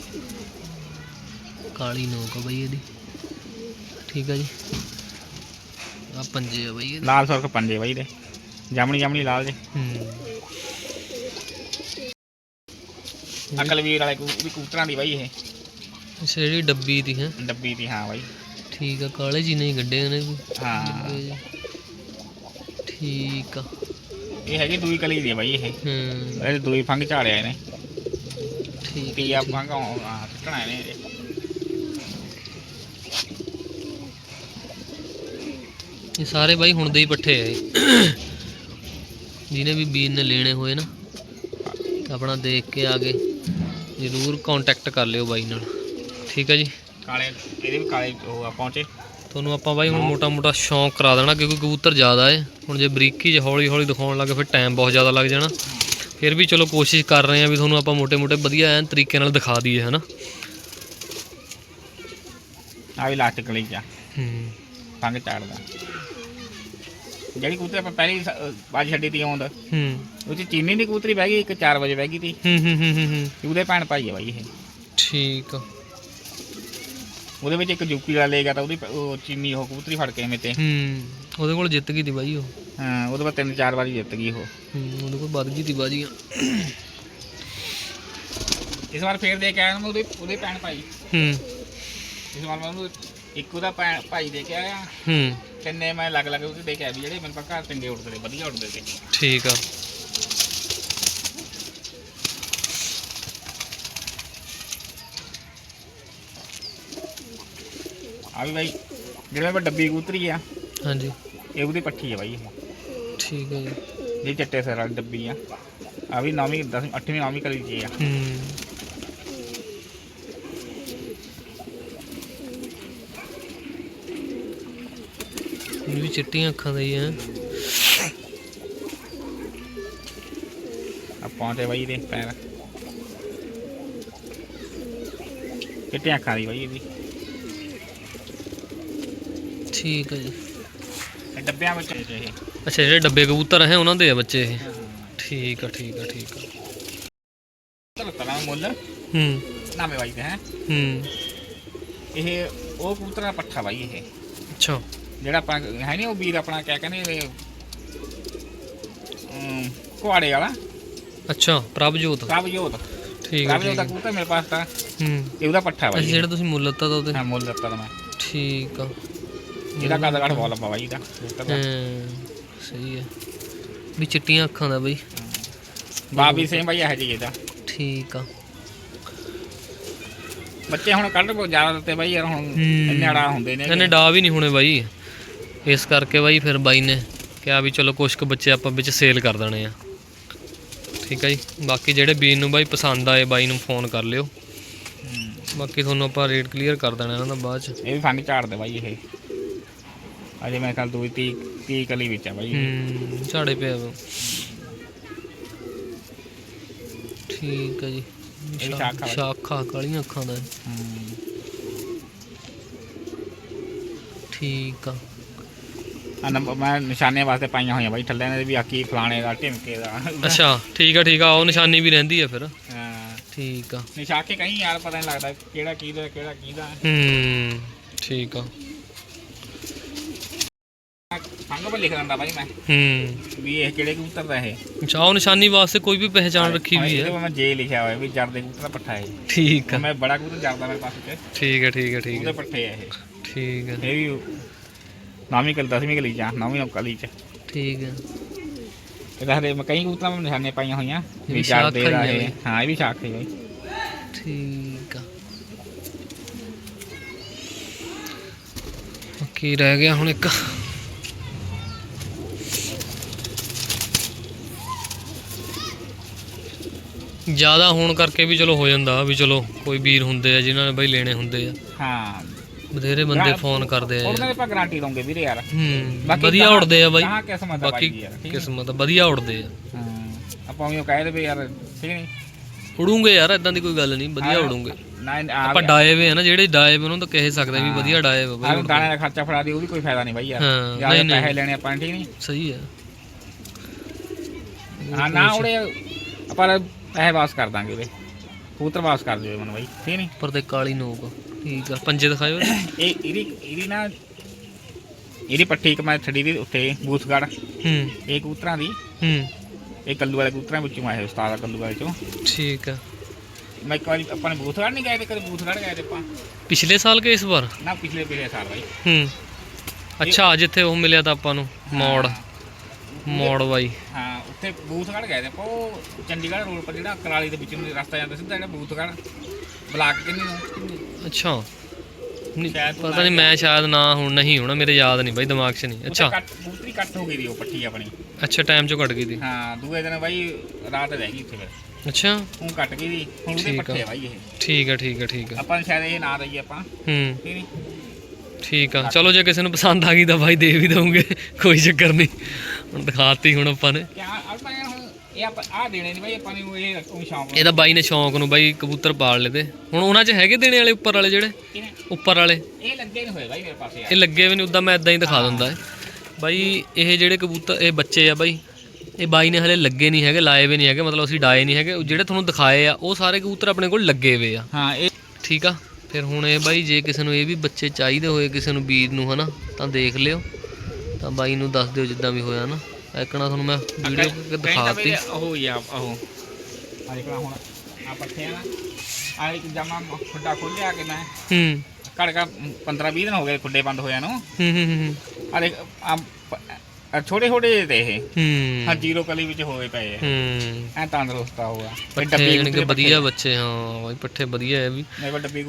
ਕਾਲੀ ਨੋਕ ਆ ਬਾਈ ਇਹਦੀ। ਠੀਕ ਹੈ ਜੀ। ਆ ਪੰਜੇ ਆ ਬਾਈ ਇਹਦੇ। ਲਾਲ ਸੁਰਖ ਪੰਜੇ ਬਾਈ ਦੇ ਜਾਮਣੀ ਜਾਮਣੀ ਲਾਲ ਜੇ। ਹੂੰ। ਅਕਲ ਵੀਰ ਵਾਲੇ ਕੂ- ਵੀ ਕੂਤਰਾਂ ਦੀ ਬਾਈ ਇਹ। ਅੱਛਾ ਜਿਹੜੀ ਡੱਬੀ ਦੀ ਹੈ। ਡੱਬੀ ਦੀ ਹਾਂ ਬਾਈ। ਠੀਕ ਆ ਕਾਲੇ ਜੀ ਨਹੀਂ ਗੱਡੇ ਉਹਨੇ ਵੀ ਹਾਂ। ਡੱਬੇ ਜਿਹੇ। ਠੀਕ ਆ। ਇਹ ਹੈਗੀ ਦੂਈ ਕਲੀ ਦੀ ਬਾਈ ਇਹ। ਹੂੰ। ਇਹ ਦੂਈ ਫੰਗ ਝਾੜਿਆ ਇਹਨੇ। ਠੀਕ ਆ, ਠੀਕ। ਫੰਗ ਹਾਂ ਟਣਾ ਇਹਨੇ ਇਹ। ਇਹ ਸਾਰੇ ਬਾਈ ਹੁਣ ਦੇ ਹੀ ਪੱਠੇ ਆ ਜਿਹਨੇ ਵੀ ਬੀਜ ਲੈਣੇ ਹੋਏ ਨਾ ਆਪਣਾ ਦੇਖ ਕੇ ਆ ਗਏ। ਜ਼ਰੂਰ ਕੰਟੈਕਟ ਕਰ ਲਿਓ ਬਾਈ ਨਾਲ। ਠੀਕ ਹੈ ਜੀ? ਕਾਲੇ ਇਹਦੇ ਵੀ ਕਾਲੇ ਉਹ ਆ ਪਹੁੰਚੇ। ਤੁਹਾਨੂੰ ਆਪਾਂ ਬਾਈ ਹੁਣ ਮੋਟਾ-ਮੋਟਾ ਸ਼ੌਂਕ ਕਰਾ ਦੇਣਾ ਕਿਉਂਕਿ ਕਬੂਤਰ ਜ਼ਿਆਦਾ ਹੈ ਹੁਣ ਜੇ ਬਰੀਕੀ ਜਿਹਾ ਹੌਲੀ-ਹੌਲੀ ਦਿਖਾਉਣ ਲੱਗੇ ਫਿਰ ਟਾਈਮ ਬਹੁਤ ਜ਼ਿਆਦਾ ਲੱਗ ਜਾਣਾ। ਫਿਰ ਵੀ ਚਲੋ ਕੋਸ਼ਿਸ਼ ਕਰ ਰਹੇ ਆ ਵੀ ਤੁਹਾਨੂੰ ਆਪਾਂ ਮੋਟੇ-ਮੋਟੇ ਵਧੀਆ ਐਨ ਤਰੀਕੇ ਨਾਲ ਦਿਖਾ ਦਈਏ ਹਨਾ? ਆ ਲਾਟ ਕਲੀ ਜਾ ਹੂੰ। ਪੰਗ ਚਾੜਦਾ। ਜਿਹੜੀ ਕੂਤਰ ਆਪਾਂ ਪਹਿਲੀ ਬਾਜ ਛੱਡੀ ਤੀ ਆਉਂਦ। ਹੂੰ। ਉਹ ਚ ਚੀਨੀ ਦੀ ਕੂਤਰੀ ਬਹਿ ਗਈ ਇੱਕ 4 ਵਜੇ ਬਹਿ ਗਈ ਤੀ। ਹੂੰ ਹੂੰ ਹੂੰ ਹੂੰ, ਹੂੰ। ਉਹਦੇ ਭੈਣ ਭਾਈ ਹੈ ਬਾਈ ਇਹ। ਠੀਕ। ਆ ਉਹਦੇ ਵਿੱਚ ਇੱਕ ਜੁਕੀ ਵਾਲਾ ਲੈ ਗਿਆ ਤਾਂ ਉਹਦੀ ਉਹ ਚੀਨੀ ਉਹ ਕਬੂਤਰੀ ਫੜ ਕੇ ਮੇਤੇ। ਹੂੰ ਉਹਦੇ ਕੋਲ ਜਿੱਤ ਗਈ ਤੀ ਬਾਈ ਉਹ। ਹਾਂ ਉਹਦੇ ਬਾਅਦ ਤਿੰਨ ਚਾਰ ਵਾਰੀ ਜਿੱਤ ਗਈ ਉਹ। ਹੂੰ ਉਹਦੇ ਕੋਲ ਵੱਧ ਗਈ ਤੀ ਬਾਜੀਆਂ। ਇਸ ਵਾਰ ਫੇਰ ਦੇ ਕੇ ਆਇਆ ਮੈਂ ਉਹਦੇ ਉਹਦੇ ਭੈਣ ਭਾਈ। ਹੂੰ। ਇਸ ਵਾਰ ਮੈਂ ਉਹਨੂੰ ਇੱਕ ਉਹਦਾ ਭੈਣ ਭਾਈ ਦੇ ਕੇ ਆਇਆ। ਹੂੰ। ਤਿੰਨੇ ਮੈਂ ਅਲੱਗ ਅਲੱਗ ਉਹਦੇ ਦੇ ਕੇ ਆਇਆ ਵੀ ਜਿਹੜੇ ਮੇਰੇ ਪਾ ਘਰ ਚੰਗੇ ਉੱਡਦੇ ਨੇ ਵਧੀਆ ਉੱਡਦੇ ਤੇ। ਠੀਕ ਆ। ਆ ਵੀ ਬਾਈ ਜਿਹੜੇ ਮੈਂ ਡੱਬੀ ਕਬੂਤਰੀ ਆ ਹਾਂਜੀ। ਇਹ ਉਹਦੀ ਪੱਠੀ ਹੈ ਬਾਈ ਇਹ। ਠੀਕ ਹੈ ਜੀ। ਜਿਹੜੀ ਚੱਟੇ ਸਿਰ ਵਾਲੀ ਡੱਬੀ ਆ। ਆ ਵੀ ਨੌਵੀਂ 10 8ਵੀਂ ਨੌਵੀਂ ਕਲੀ ਜੀ ਆ। ਹੂੰ। ਇਹ ਵੀ ਚਿੱਟੀਆਂ ਅੱਖਾਂ ਦਾ ਹੀ ਹੈ ਆ ਪਹੁੰਚੇ ਬਾਈ ਦੇ ਪੈਰ। ਚਿੱਟੀਆਂ ਅੱਖਾਂ ਦੀ ਬਾਈ ਇਹਦੀ। ਠੀਕ ਹੈ ਜੀ। ਇਹ ਡੱਬਿਆਂ ਵਿੱਚ ਇਹ। ਅੱਛਾ ਜਿਹੜੇ ਡੱਬੇ ਕਬੂਤਰ ਹੈ ਉਹਨਾਂ ਦੇ ਆ ਬੱਚੇ ਇਹ? ਠੀਕ ਆ ਠੀਕ ਆ ਠੀਕ ਆ। ਚਲੋ ਤਲਾ ਮੁੱਲ। ਹੂੰ। ਨਾਮੇ ਬਾਈ ਦੇ ਹੈ। ਹੂੰ। ਇਹ ਉਹ ਕਬੂਤਰ ਦਾ ਪੱਠਾ ਬਾਈ ਇਹ। ਅੱਛਾ। ਜਿਹੜਾ ਆਪਾਂ ਹੈ ਨਹੀਂ ਉਹ ਵੀਰ ਆਪਣਾ ਕਿਆ ਕਹਿੰਦੇ ਇਹ ਅਮ, ਕੁਹਾੜੇ ਵਾਲਾ। ਅੱਛਾ ਪ੍ਰਭਜੋਤ। ਪ੍ਰਭਜੋਤ। ਠੀਕ ਆ ਪ੍ਰਭਜੋਤ ਠੀਕ ਦਾ ਕਬੂਤਰ ਮੇਰੇ ਪਾਸ ਤਾਂ। ਹੂੰ। ਇਹ ਉਹਦਾ ਪੱਠਾ ਅੱਛਾ ਬਾਈ ਜਿਹੜਾ ਤੁਸੀਂ ਮੁੱਲ ਦਿੱਤਾ ਤਾਂ ਉਹਦੇ ਹਾਂ ਮੁੱਲ ਦਿੱਤਾ ਤਾਂ ਮੈਂ। ਠੀਕ ਆ। ਇਹਦਾ ਕਦ ਘੜ ਬਹੁਤ ਲੰਬਾ ਬਾਈ ਦਾ ਕਬੂਤਰ ਦਾ। ਹਾਂ ਸਹੀ ਹੈ ਵੀ ਚਿੱਟੀਆਂ ਅੱਖਾਂ ਦਾ ਬਈ। ਵੀ ਸੇਮ ਬਾਈ ਇਹ ਜੀ ਇਹਦਾ। ਠੀਕ ਆ। ਬੱਚੇ ਹੁਣ ਕੱਢ ਬਹੁਤ ਜ਼ਿਆਦਾ ਦਿੱਤੇ ਬਾਈ ਯਾਰ ਹੁਣ ਹੂੰ। ਇੰਨੇ ਅੜਾ ਹੁੰਦੇ ਨੇ। ਇਹਨੇ ਡਾ ਵੀ ਨਹੀਂ ਹੋਣੇ ਬਾਈ। ਇਸ ਕਰਕੇ ਬਾਈ ਫਿਰ ਬਾਈ ਨੇ ਕਿਹਾ ਵੀ ਚਲੋ ਕੁਛ ਕੁ ਬੱਚੇ ਆਪਾਂ ਵਿੱਚ ਸੇਲ ਕਰ ਦੇਣੇ ਆ ਠੀਕ ਆ ਜੀ ਬਾਕੀ ਜਿਹੜੇ ਬੀਨ ਨੂੰ ਬਾਈ ਪਸੰਦ ਆਏ ਬਾਈ ਨੂੰ ਫੋਨ ਕਰ ਲਿਓ ਹੂੰ। ਬਾਕੀ ਤੁਹਾਨੂੰ ਆਪਾਂ ਰੇਟ ਕਲੀਅਰ ਕਰ ਦੇਣਾ ਇਹਨਾਂ ਦਾ ਬਾਅਦ ਚ ਇਹ ਵੀ ਫੰਗ ਝਾੜਦੇ ਬਾਈ ਇਹ ਅਜੇ ਮੈਂ ਕੱਲ ਦੂਈ ਤੀ ਤੀ ਕਲੀ ਵਿੱਚ ਆ ਬਾਈ। ਹੂੰ ਝਾੜੇ ਪਿਆ ਠੀਕ ਆ ਜੀ ਸ਼ਾਖਾ ਕਾਲੀਆਂ ਅੱਖਾਂ ਦਾ ਹੈ। ਹੂੰ। ਠੀਕ ਆ ਆ ਨੰਬਰ ਮੈਂ ਨਿਸ਼ਾਨੇ ਵਾਸਤੇ ਪਾਈਆਂ ਹੋਈਆਂ ਬਾਈ ਥੱਲੇ ਨੇ ਵੀ ਆਕੀ ਫਲਾਣੇ ਦਾ ਢਿਮਕੇ ਦਾ। ਅੱਛਾ ਠੀਕ ਆ ਠੀਕ ਆ ਉਹ ਨਿਸ਼ਾਨੀ ਵੀ ਰਹਿੰਦੀ ਆ ਫਿਰ। ਹਾਂ। ਠੀਕ ਆ। ਨਿਸ਼ਾਕੇ ਕਹੀਂ ਯਾਰ ਪਤਾ ਨਹੀਂ ਲੱਗਦਾ ਕਿਹੜਾ ਕਿਹਦਾ ਕਿਹੜਾ ਕਿਹਦਾ ਹੂੰ ਠੀਕ ਆ। ਫੰਗ ਪਰ ਲਿਖ ਦਿੰਦਾ ਬਾਈ ਮੈਂ ਹੂੰ। ਵੀ ਇਹ ਕਿਹੜੇ ਕਬੂਤਰ ਦਾ ਇਹ। ਅੱਛਾ ਉਹ ਨਿਸ਼ਾਨੀ ਵਾਸਤੇ ਕੋਈ ਵੀ ਪਹਿਚਾਣ ਰੱਖੀ ਵੀ ਹੈ। ਮੈਂ ਜੇ ਲਿਖਿਆ ਹੋਇਆ ਵੀ ਜੜ ਦੇ ਕਬੂਤਰ ਦਾ ਪੱਠਾ ਹੈ ਠੀਕ ਆ। ਮੈਂ ਬੜਾ ਕਬੂਤਰ ਜੜਦਾ ਮੇਰੇ ਪਾਸ ਤੇ ਠੀਕ ਆ ਠੀਕ ਆ ਠੀਕ ਉਹਦੇ ਆ ਪੱਠੇ ਆ ਇਹ। ਠੀਕ ਆ। ਇਹ ਵੀ ਕਲ ਦਸਵੀਂ ਕਲੀ ਚ ਆ, ਨੌਵੀਂ ਕਲੀ ਚ। ਠੀਕ ਆ। ਇਹਦਾ ਹਰੇ ਮੈਂ ਕਈ ਕਬੂਤਰਾਂ ਨੂੰ ਨਿਸ਼ਾਨੇ ਪਾਈਆਂ ਹੋਈਆਂ ਇਹ ਵੀ ਵੀ ਸ਼ਾਖ ਦਾ ਹੀ ਹੈ ਇਹ ਬਈ। ਹਾਂ ਇਹ ਵੀ ਸ਼ਾਖ ਹੈ ਬਾਈ। ਠੀਕ ਆ। ਕੀ ਰਹਿ ਗਿਆ ਹੁਣ ਇੱਕ। ਜ਼ਿਆਦਾ ਹੋਣ ਕਰਕੇ ਵੀ ਚਲੋ ਹੋ ਜਾਂਦਾ ਵੀ ਚਲੋ ਕੋਈ ਵੀਰ ਹੁੰਦੇ ਆ ਜਿਨ੍ਹਾਂ ਨੇ ਬਈ ਲੈਣੇ ਹੁੰਦੇ ਆ। ਹਾਂ। ਬਥੇਰੇ ਬੰਦੇ ਫੋਨ ਕਰਦੇ ਆ। ਉਹਨਾਂ ਦੇ ਪਾ ਗਾਰੰਟੀ ਦਊਂਗੇ ਵੀਰੇ ਯਾਰ। ਹੂੰ ਬਾਕੀ ਵਧੀਆ ਉੜਦੇ ਆ ਬਾਈ। ਗਾਹਾਂ ਕਿਸਮਤ ਆ ਬਾਈ ਦੀ ਯਾਰ ਹੈ? ਕਿਸਮਤ ਵਧੀਆ ਉੜਦੇ ਆ। ਹਾਂ ਆਪਾਂ ਉਹ ਕਹਿ ਦੇਵੇ ਯਾਰ ਠੀਕ ਨਹੀਂ? ਉੜੂਗੇ ਯਾਰ ਇਦਾਂ ਦੀ ਕੋਈ ਗੱਲ ਨਹੀਂ ਵਧੀਆ ਹਾਂ। ਉੜੂਗੇ। ਆਪਾਂ ਡਾਏ ਵੇ ਆ ਨਾ ਜਿਹੜੇ ਡਾਏ ਵੇ ਉਹਨਾਂ ਤਾਂ ਕਹਿ ਸਕਦੇ ਵੀ ਵਧੀਆ ਡਾਏ ਵੇ ਬਈ ਦਾਣੇ ਦਾ ਖਰਚਾ ਫੜਾ ਦੀ ਉਹ ਵੀ ਕੋਈ ਫਾਇਦਾ ਨਹੀਂ ਬਾਈ ਯਾਰ। ਹਾਂ, ਨਹੀਂ। ਪੈਸੇ ਲੈਣੇ ਆਪਾਂ ਠੀਕ ਨਹੀਂ? ਸਹੀ ਹੈ ਹਾਂ ਨਾ ਉਹਦੇ ਆਪਾਂ ਪੈਸੇ ਵਾਪਸ ਕਰ ਦਾਂਗੇ ਉਹਦੇ ਕਬੂਤਰ ਵਾਪਸ ਕਰ ਦਿਓ ਮਨ ਬਾਈ ਠੀਕ ਨਹੀਂ? ਪਰ ਤੇ ਕਾਲੀ ਨੋਕ। ਠੀਕ ਆ ਪੰਜੇ ਦਿਖਾਇਓ। ਇਹ ਇਹਦੀ ਇਹਦੀ ਨਾ ਇਹਦੀ ਪੱਠੀ ਇੱਕ ਮੈਂ ਛੱਡੀ ਦੀ ਉੱਥੇ ਬੂਥਗੜ ਹੂੰ। ਇਹ ਕਬੂਤਰਾਂ ਦੀ। ਹੂੰ। ਇਹ ਕੱਲੂ ਵਾਲੇ ਕਬੂਤਰਾਂ ਵਿੱਚੋਂ ਆਏ ਉਸਤਾਦ ਕੱਲੂ ਵਾਲੇ ਚੋਂ ਠੀਕ ਆ। ਮੈਂ ਇੱਕ ਵਾਰੀ ਆਪਾਂ ਨੇ ਬੂਥਗੜ ਨਹੀਂ ਗਏ ਤੇ ਕਦੇ ਬੂਥਗੜ ਗਏ ਤੇ ਆਪਾਂ? ਪਿਛਲੇ ਸਾਲ ਕੇ ਇਸ ਵਾਰ? ਨਾ ਪਿਛਲੇ ਪਿਛਲੇ ਸਾਲ ਬਾਈ। ਹੂੰ। ਅੱਛਾ ਜਿੱਥੇ ਉਹ ਮਿਲਿਆ ਤਾਂ ਆਪਾਂ ਨੂੰ ਮੋੜ। ਮੋੜ ਬਾਈ। ਹਾਂ ਉੱਥੇ ਬੂਥਗੜ ਗਏ ਤੇ ਆਪਾਂ ਉਹ ਚੰਡੀਗੜ੍ਹ ਰੋਡ ਪਰ ਜਿਹੜਾ ਕਰਾਲੀ ਦੇ ਵਿੱਚ ਨੂੰ ਰਸਤਾ ਜਾਂਦਾ ਸਿੱਧਾ ਜਿਹੜਾ ਬੂਥਗੜ ਬਲਾਕ ਕਿੰਨੀ ਨੂੰ? ਅੱਛਾ। ਨਹੀਂ ਸ਼ਾਇਦ ਤੂੰ ਪਤਾ ਨਹੀਂ ਮੈਂ ਸ਼ਾਇਦ ਨਾ ਹੁਣ ਨਹੀਂ ਹੋਣਾ ਮੇਰੇ ਯਾਦ ਨਹੀਂ ਬਾਈ ਦਿਮਾਗ 'ਚ ਨਹੀਂ। ਅੱਛਾ। ਕੱਟ ਕੱਟ ਹੋ ਗਈ ਦੀ ਉਹ ਪੱਠੀ ਆਪਣੀ। ਅੱਛਾ ਟਾਈਮ 'ਚੋਂ ਕੱਟ ਗਈ ਦੀ। ਹਾਂ ਦੂਏ ਦਿਨ ਬਾਈ ਰਾਤ ਰਹਿ ਗਈ ਉੱਥੇ ਫਿਰ। ਅੱਛਾ। ਹੁਣ ਕੱਟ ਗਈ ਦੀ ਹੁਣ ਉਹਦੇ ਠੀਕ ਆ। ਪੱਠੇ ਆ ਬਾਈ ਇਹ। ਠੀਕ ਆ ਠੀਕ ਆ ਠੀਕ ਆ। ਆਪਾਂ ਨੂੰ ਸ਼ਾਇਦ ਇਹ ਨਾ ਦਈਏ ਆਪਾਂ। ਹੂੰ। ਠੀਕ ਨਹੀਂ ਠੀਕ ਆ। ਚਲੋ ਜੇ ਕਿਸੇ ਨੂੰ ਪਸੰਦ ਆ ਗਈ ਤਾਂ ਬਾਈ ਦੇ ਵੀ ਦਵਾਂਗੇ ਕੋਈ ਚੱਕਰ ਨਹੀਂ। ਹੁਣ ਦਿਖਾਤੀ ਹੁਣ ਆਪਾਂ ਨੇ। ਕਿਆ ਆਪਾਂ ਇਹ ਆਪਾਂ ਆ ਦੇਣੇ ਨਹੀਂ ਬਾਈ ਆਪਾਂ ਨੂੰ ਇਹ ਉਹ ਸ਼ੌਂਕ ਇਹਦਾ ਬਾਈ ਨੇ ਸ਼ੌਂਕ ਨੂੰ ਬਾਈ ਕਬੂਤਰ ਪਾਲ ਲਏ ਤੇ। ਹੁਣ ਉਹਨਾਂ 'ਚ ਹੈਗੇ ਦੇਣੇ ਵਾਲੇ ਉੱਪਰ ਵਾਲੇ ਜਿਹੜੇ? ਉੱਪਰ ਵਾਲੇ। ਇਹ ਲੱਗੇ ਨਹੀਂ ਹੋਏ ਬਾਈ ਮੇਰੇ ਪਾਸੇ ਇਹ ਲੱਗੇ ਵੀ ਨਹੀਂ ਉਦਾਂ ਮੈਂ ਇਦਾਂ ਹੀ ਦਿਖਾ ਦਿੰਦਾ। ਹੈ ਬਾਈ ਇਹ ਜਿਹੜੇ ਕਬੂਤਰ ਇਹ ਬੱਚੇ ਆ ਬਾਈ। ਇਹ ਬਾਈ ਨੇ ਹਲੇ ਲੱਗੇ ਨਹੀਂ ਹੈਗੇ ਲਾਏ ਵੀ ਨਹੀਂ ਹੈਗੇ ਮਤਲਬ ਅਸੀਂ ਡਾਏ ਨਹੀਂ ਹੈਗੇ। ਉਹ ਜਿਹੜੇ ਤੁਹਾਨੂੰ ਦਿਖਾਏ ਆ ਉਹ ਸਾਰੇ ਕਬੂਤਰ ਆਪਣੇ ਕੋਲ ਲੱਗੇ ਹੋਏ ਆ। ਹਾਂ ਇਹ ਠੀਕ ਆ? ਫਿਰ ਹੁਣ ਇਹ ਬਾਈ ਜੇ ਕਿਸੇ ਨੂੰ ਇਹ ਵੀ ਬੱਚੇ ਚਾਹੀਦੇ ਹੋਏ ਕਿਸੇ ਨੂੰ ਵੀਰ ਨੂੰ ਹਨਾ ਤਾਂ ਦੇਖ ਲਿਓ। ਤਾਂ ਬਾਈ ਨੂੰ ਦੱਸ ਦਿਓ ਜਿੱਦਾਂ ਵੀ ਹੋਇਆ ਨਾ। ਐਕਣਾ ਤੁਹਾਨੂੰ ਮੈਂ ਵੀਡੀਓ ਦਿਖਾਤੀ। ਉਹ ਆ ਉਹ। ਆ ਦੇਖਣਾ ਹੁਣ ਆ ਪੱਠੇ ਆ ਨਾ। ਆ ਇੱਕ ਜਮਾ ਖੁੱਡਾ ਖੋਲਿਆ ਕਿ ਮੈਂ। ਹੂੰ। ਕੜਕਾ 15 20 ਦਿਨ ਹੋ ਗਏ ਖੁੱਡੇ ਬੰਦ ਹੋਇਆ ਨੂੰ। ਹੂੰ ਹੂੰ ਹੂੰ ਆ ਦੇਖ ਆ ਛੋਟੇ ਛੋਟੇ ਤੇ ਇਹ। ਹਾਂ। ਹੂੰ ਜੀਰੋ ਕਲੀ ਵਿੱਚ ਹੋਏ ਪਏ ਆ। ਹੂੰ। ਐ ਤੰਦਰੁਸਤ ਆ ਹੋਆ ਪੱਠੇ ਯਾਨੀ ਕਿ ਵਧੀਆ ਬੱਚੇ ਹਾਂ ਬਾਈ ਪੱਠੇ ਵਧੀਆ ਹੈ ਵੀ।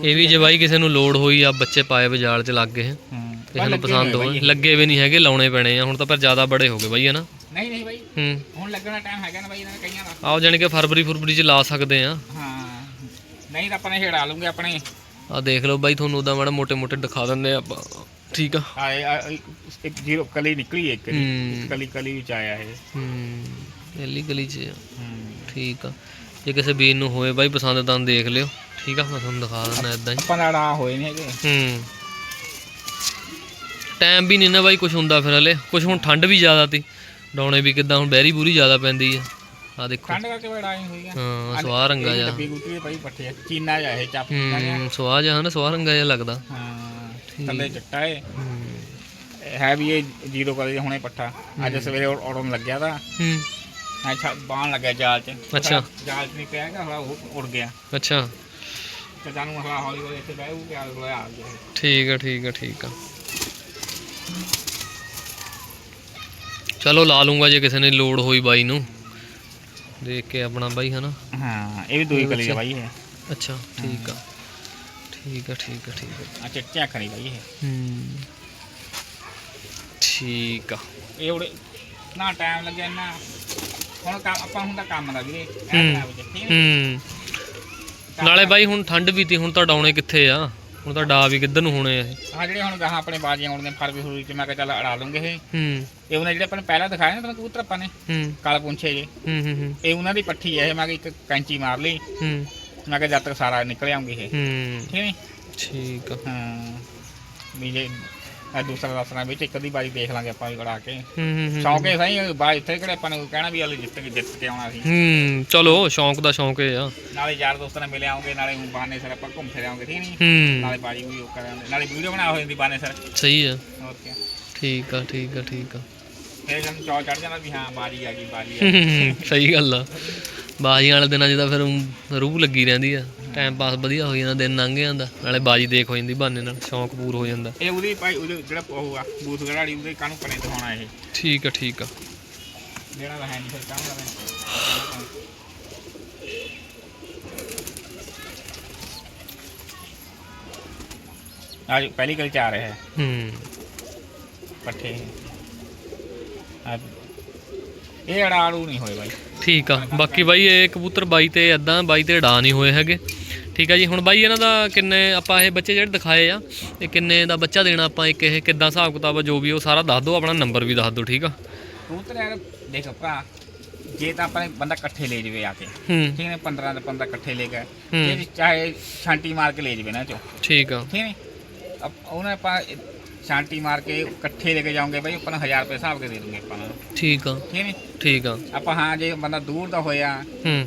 ਇਹ ਵੀ ਜੇ ਬਾਈ ਕਿਸੇ ਨੂੰ ਲੋੜ ਹੋਈ ਆ ਬੱਚੇ ਪਾਏ ਬਾਜ਼ਾਰ 'ਚ ਲੱਗ ਗਏ। ਹੂੰ। ਕਿਸੇ ਨੂੰ ਪਸੰਦ ਹੋਏ ਲੱਗੇ ਵੀ ਨਹੀਂ ਹੈਗੇ ਲਾਉਣੇ ਪੈਣੇ ਆ। ਹੁਣ ਤਾਂ ਪਰ ਜ਼ਿਆਦਾ ਬੜੇ ਹੋ ਗਏ ਬਾਈ ਹਨਾ? ਨਹੀਂ ਨਹੀਂ ਬਾਈ। ਹੂੰ। ਹੁਣ ਲੱਗਣਾ ਟਾਈਮ ਹੈਗਾ ਨਾ ਬਾਈ ਇਹਨਾਂ ਨੇ ਕਈਆਂ ਦਾ। ਆਓ ਜਾਣੀ ਕਿ ਫਰਵਰੀ ਫਰਵਰੀ 'ਚ ਲਾ ਸਕਦੇ ਆ। ਹਾਂ। ਨਹੀਂ ਤਾਂ ਆਪਾਂ ਨੇ ਛੇੜਾ ਲੂੰਗੇ ਆਪਣੇ। ਆ ਦੇਖ ਲਓ ਬਾਈ ਤੁਹਾਨੂੰ ਉਦਾਂ ਮਾੜਾ ਮੋਟੇ ਮੋਟੇ ਦਿਖਾ ਦਿੰਦੇ ਆ ਆਪਾਂ। ਠੀਕ ਆ? ਆ ਇਹ- ਆ ਇੱਕ- ਜੀਰੋ ਕਲੀ ਨਿਕਲੀ ਇੱਕ ਕਲੀ ਕਲੀ ਵਿੱਚ ਆਇਆ ਇਹ। ਹੂੰ। ਪਹਿਲੀ ਗਲੀ 'ਚ ਠੀਕ ਆ। ਜੇ ਕਿਸੇ ਵੀਰ ਨੂੰ ਹੋਏ ਬਾਈ ਪਸੰਦ ਤਾਂ ਦੇਖ ਲਿਓ। ਠੀਕ ਆ ਮੈਂ ਤੁਹਾਨੂੰ ਦਿਖਾ ਦਿੰਦਾ ਇਦਾਂ ਹੀ। ਆਪਾਂ ਨਾਲ ਹੋਏ ਨਹੀਂ ਹੈਗੇ। ਹੂੰ। ਟਾਈਮ ਵੀ ਨਹੀਂ ਨਾ ਬਾਈ ਕੁਝ ਹੁੰਦਾ ਫਿਰ ਹਲੇ। ਕੁਝ ਹੁਣ ਠੰਡ ਵੀ ਜ਼ਿਆਦਾ ਤੀ। ਡਾਉਣੇ ਵੀ ਕਿਦਾਂ ਹੁਣ ਬੈਰੀ ਬੂਰੀ ਜ਼ਿਆਦਾ ਪੈਂਦੀ ਆ। ਆ ਦੇਖੋ। ਠੰਡ ਕਰਕੇ ਬੜਾ ਆਈ ਹੋਈ ਆ। ਹਾਂ ਸਵਾਹ ਰੰਗਾ ਜਾ ਡੱਬੀ ਗੁੱਟੀ ਭਾਈ ਪੱਠੇ ਆ। ਚੀਨਾ ਜਾ ਇਹ ਚਾਪ ਜਿਹਾ। ਹੂੰ ਸਵਾਹ ਜਾ ਹਨਾ ਸਵਾਹ ਰੰਗਾ ਜਿਹਾ ਲੱਗਦਾ। ਹਾਂ ਥੱਲੇ ਚਿੱਟਾ ਹੂੰ। ਇਹ ਹੈ ਵੀ ਇਹ ਜ਼ੀਰੋ ਕਲੀ ਹੁਣੇ ਪੱਠਾ। ਅੱਜ ਸਵੇਰੇ ਉੜਨ ਲੱਗਿਆ ਤਾਂ। ਹੂੰ। ਐ ਛਾ ਬਾਣ ਲੱਗਿਆ ਜਾਲ 'ਚ। ਅੱਛਾ। ਜਾਲ 'ਚ ਨਹੀਂ ਪਿਆ ਹੈਗਾ ਹਲਾ ਉਹ ਉੜ ਗਿਆ। ਅੱਛਾ। ਤੇ ਜਾਨੂੰ ਹਲਾ ਹੌਲੀ ਹੌਲੀ ਇੱਥੇ ਬਹਿ ਉਹ ਗਿਆ ਆ ਗਿਆ। ਠੀਕ ਆ ਠੀਕ ਆ ਠੀਕ ਆ। ਚਲੋ ਲਾ ਲੂੰਗਾ ਜੇ ਕਿਸੇ ਨੇ ਲੋੜ ਹੋਈ ਬਾਈ ਨੂੰ। ਦੇਖ ਕੇ ਆਪਣਾ ਬਾਈ ਹਨਾ? ਹਾਂ ਇਹ ਵੀ ਦੂਈ ਕਲੀ ਆ ਬਾਈ ਇਹ। ਅੱਛਾ ਠੀਕ ਆ। ਠੀਕ ਆ ਠੀਕ ਆ ਠੀਕ ਆ। ਆ ਚਿੱਟਿਆ ਖਣੀ ਬਾਈ ਇਹ। ਹੂੰ। ਠੀਕ ਆ। ਇਹ ਉੜੇ ਨਾ ਟਾਈਮ ਲੱਗਿਆ ਨਾ ਹੁਣ ਕੰਮ ਆਪਾਂ ਹੁਣ ਤਾਂ ਕੰਮ ਦਾ ਵੀਰੇ। ਐ ਬਣਾ? ਹੂੰ। ਨਾਲੇ ਬਾਈ ਹੁਣ ਠੰਡ ਵੀ ਤੀ ਹੁਣ ਤਾਂ ਡਾਉਣੇ ਕਿੱਥੇ ਆ? ਹੁਣ ਤਾਂ ਡਾ ਵੀ ਕਿੱਧਰ ਨੂੰ ਹੋਣੇ ਆ ਇਹ? ਹਾਂ ਜਿਹੜੇ ਹੁਣ ਗਾਹਾਂ ਆਪਣੇ ਬਾਜੀਆਂ ਉੜਦੇ ਫਰਵਰੀ ਫਰਵਰੀ ਚ ਮੈਂ ਕਿਹਾ ਚੱਲ ਅੜਾ ਲੂੰਗੇ ਇਹ। ਹੂੰ। ਇਹ ਉਹਨਾਂ ਜਿਹੜੇ ਆਪਾਂ ਨੇ ਪਹਿਲਾਂ ਦਿਖਾਏ ਨਾ ਤੁਹਾਨੂੰ ਕਬੂਤਰ ਆਪਾਂ ਨੇ? ਹੂੰ। ਕਾਲ ਪੁੰਛੇ ਜੇ। ਹੂੰ ਹੂੰ ਹੂੰ। ਇਹ ਉਹਨਾਂ ਦੀ ਪੱਠੀ ਹੈ ਇਹ ਮੈਂ ਕਿਹਾ ਇੱਕ ਕੈਂਚੀ ਮਾਰ ਲਈ। ਹੂੰ। ਮੈਂ ਕਿਹਾ ਜਦ ਤੱਕ ਸਾਰਾ ਨਿਕਲ ਆਉਂਗੇ ਇਹ। ਹੂੰ। ਠੀਕ ਨਹੀਂ ਠੀਕ ਆ। ਹਾਂ। ਵੀ ਜੇ ਇਹ ਦੂਸਰਾ ਦੱਸਣਾ ਵਿੱਚ ਇੱਕ ਅੱਧੀ ਬਾਜੀ ਦੇਖ ਲਾਂਗੇ ਆਪਾਂ ਵੀ ਕਢਾ ਕੇ। ਹੂੰ ਸ਼ੌਂਕੇ ਸਹੀ ਬਾਜ ਇੱਥੇ ਕਿਹੜੇ ਆਪਾਂ ਨੂੰ ਕਹਿਣਾ ਵੀ ਹਲੇ ਜਿੱਤ ਕੇ ਜਿੱਤ ਕੇ ਆਉਣਾ ਸੀ। ਹੂੰ ਚਲੋ ਸ਼ੌਂਕ ਦਾ ਸ਼ੌਂਕ ਹੈ ਆ। ਨਾਲੇ ਯਾਰ ਦੋਸਤਾਂ ਨਾਲ ਮਿਲ ਆਉਂਗੇ ਨਾਲੇ ਊਂ ਬਹਾਨੇ ਸਿਰ ਆਪਾਂ ਘੁੰਮ ਫਿਰ ਆਉਂਗੇ ਠੀਕ ਨਹੀਂ? ਨਾਲੇ ਬਾਜੀ ਵੀ ਉਹ ਕਰਾਂਗੇ ਨਾਲੇ ਵੀਡੀਓ ਬਣਾ ਹੋ ਜਾਂਦੀ ਬਹਾਨੇ ਸਿਰ। ਸਹੀ ਆ। ਹੋਰ ਕੀ। ਠੀਕ ਆ ਠੀਕ ਆ ਠੀਕ ਆ। ਫਿਰ ਜਦ ਚੌ ਚੜ ਜਾਣਾ ਵੀ ਹਾਂ ਬਾਜੀ ਆ ਗਈ ਬਾਜੀ ਆ। ਸਹੀ ਗੱਲ ਆ। ਬਾਜ਼ੀਆਂ ਵਾਲੇ ਦਿਨਾਂ ਤਾਂ ਫਿਰ ਰੂਹ ਲੱਗੀ ਰਹਿੰਦੀ ਆ। ਟਾਈਮ ਪਾਸ ਵਧੀਆ ਹੋ ਜਾਂਦਾ ਦਿਨ ਲੰਘ ਜਾਂਦਾ ਨਾਲੇ ਬਾਜੀ ਦੇਖ ਹੋ ਜਾਂਦੀ ਬਹਾਨੇ ਨਾਲ ਸ਼ੌਂਕ ਪੂਰ ਹੋ ਜਾਂਦਾ। ਇਹ ਉਹਦੀ ਭਾਈ ਉਹਦੇ ਜਿਹੜਾ ਉਹ ਆ ਬੂਥ ਗੜਾੜੀ ਉਹਦੇ ਕਾਹਨੂੰ ਪਣੇ ਦਿਖਾਉਣਾ ਇਹ? ਠੀਕ ਆ ਠੀਕ ਆ। ਜਿਹੜਾ ਤਾਂ ਹੈ ਨਹੀਂ ਫਿਰ ਪਹਿਲੀ ਕਲ ਚ ਆ ਰਿਹਾ ਹੈ। ਹੂੰ। ਪੱਠੇ। ਆ ਇਹ ਅੜਾੜੂ ਨਹੀਂ ਹੋਏ ਬਾਈ। ਠੀਕ ਆ ਬਾਕੀ ਬਾਈ ਇਹ ਕਬੂਤਰ ਬਾਈ ਤੇ ਐਦਾਂ ਬਾਈ ਤੇ ਡਾ ਨਹੀਂ ਹੋਏ ਹੈਗੇ। ਠੀਕ ਆ ਜੀ ਹੁਣ ਬਾਈ ਇਹਨਾਂ ਦਾ ਕਿੰਨੇ ਆਪਾਂ ਇਹ ਬੱਚੇ ਜਿਹੜੇ ਦਿਖਾਏ ਆ ਇਹ ਕਿੰਨੇ ਦਾ ਬੱਚਾ ਦੇਣਾ ਆਪਾਂ ਇੱਕ ਇਹ ਕਿੱਦਾਂ ਹਿਸਾਬ ਕਿਤਾਬ ਜੋ ਵੀ ਉਹ ਸਾਰਾ ਦੱਸ ਦਿਓ ਆਪਣਾ ਨੰਬਰ ਵੀ ਦੱਸ ਦਿਓ ਠੀਕ ਆ? ਕਬੂਤਰ ਯਾਰ ਦੇਖ ਭਰਾ ਜੇ ਤਾਂ ਆਪਣੇ ਬੰਦਾ ਇਕੱਠੇ ਲੈ ਜਵੇ ਆ ਕੇ ਠੀਕ ਨੇ 15 ਦੇ 15 ਇਕੱਠੇ ਲੈ ਹੂੰ। ਜੇ ਚਾਹੇ ਛਾਂਟੀ ਮਾਰ ਕੇ ਲੈ ਜਵੇ ਨਾ ਚੋ ਠੀਕ ਆ। ਠੀਕ ਨੇ? ਉਹਨਾਂ ਆਪਾਂ ਛਾਂਟੀ ਮਾਰ ਕੇ ਇਕੱਠੇ ਲੈ ਕੇ ਜਾਓਗੇ ਬਾਈ ਆਪਾਂ ਨੂੰ 1000 ਰੁਪਏ ਹਿਸਾਬ ਕੇ ਦੇ ਦੂੰਗੇ ਆਪਾਂ ਨੂੰ। ਠੀਕ ਆ। ਠੀਕ ਨੇ? ਠੀਕ ਆ। ਆਪਾਂ ਹਾਂ ਜੇ ਬੰਦਾ ਦੂਰ ਦਾ ਹੋਇਆ ਹੂੰ।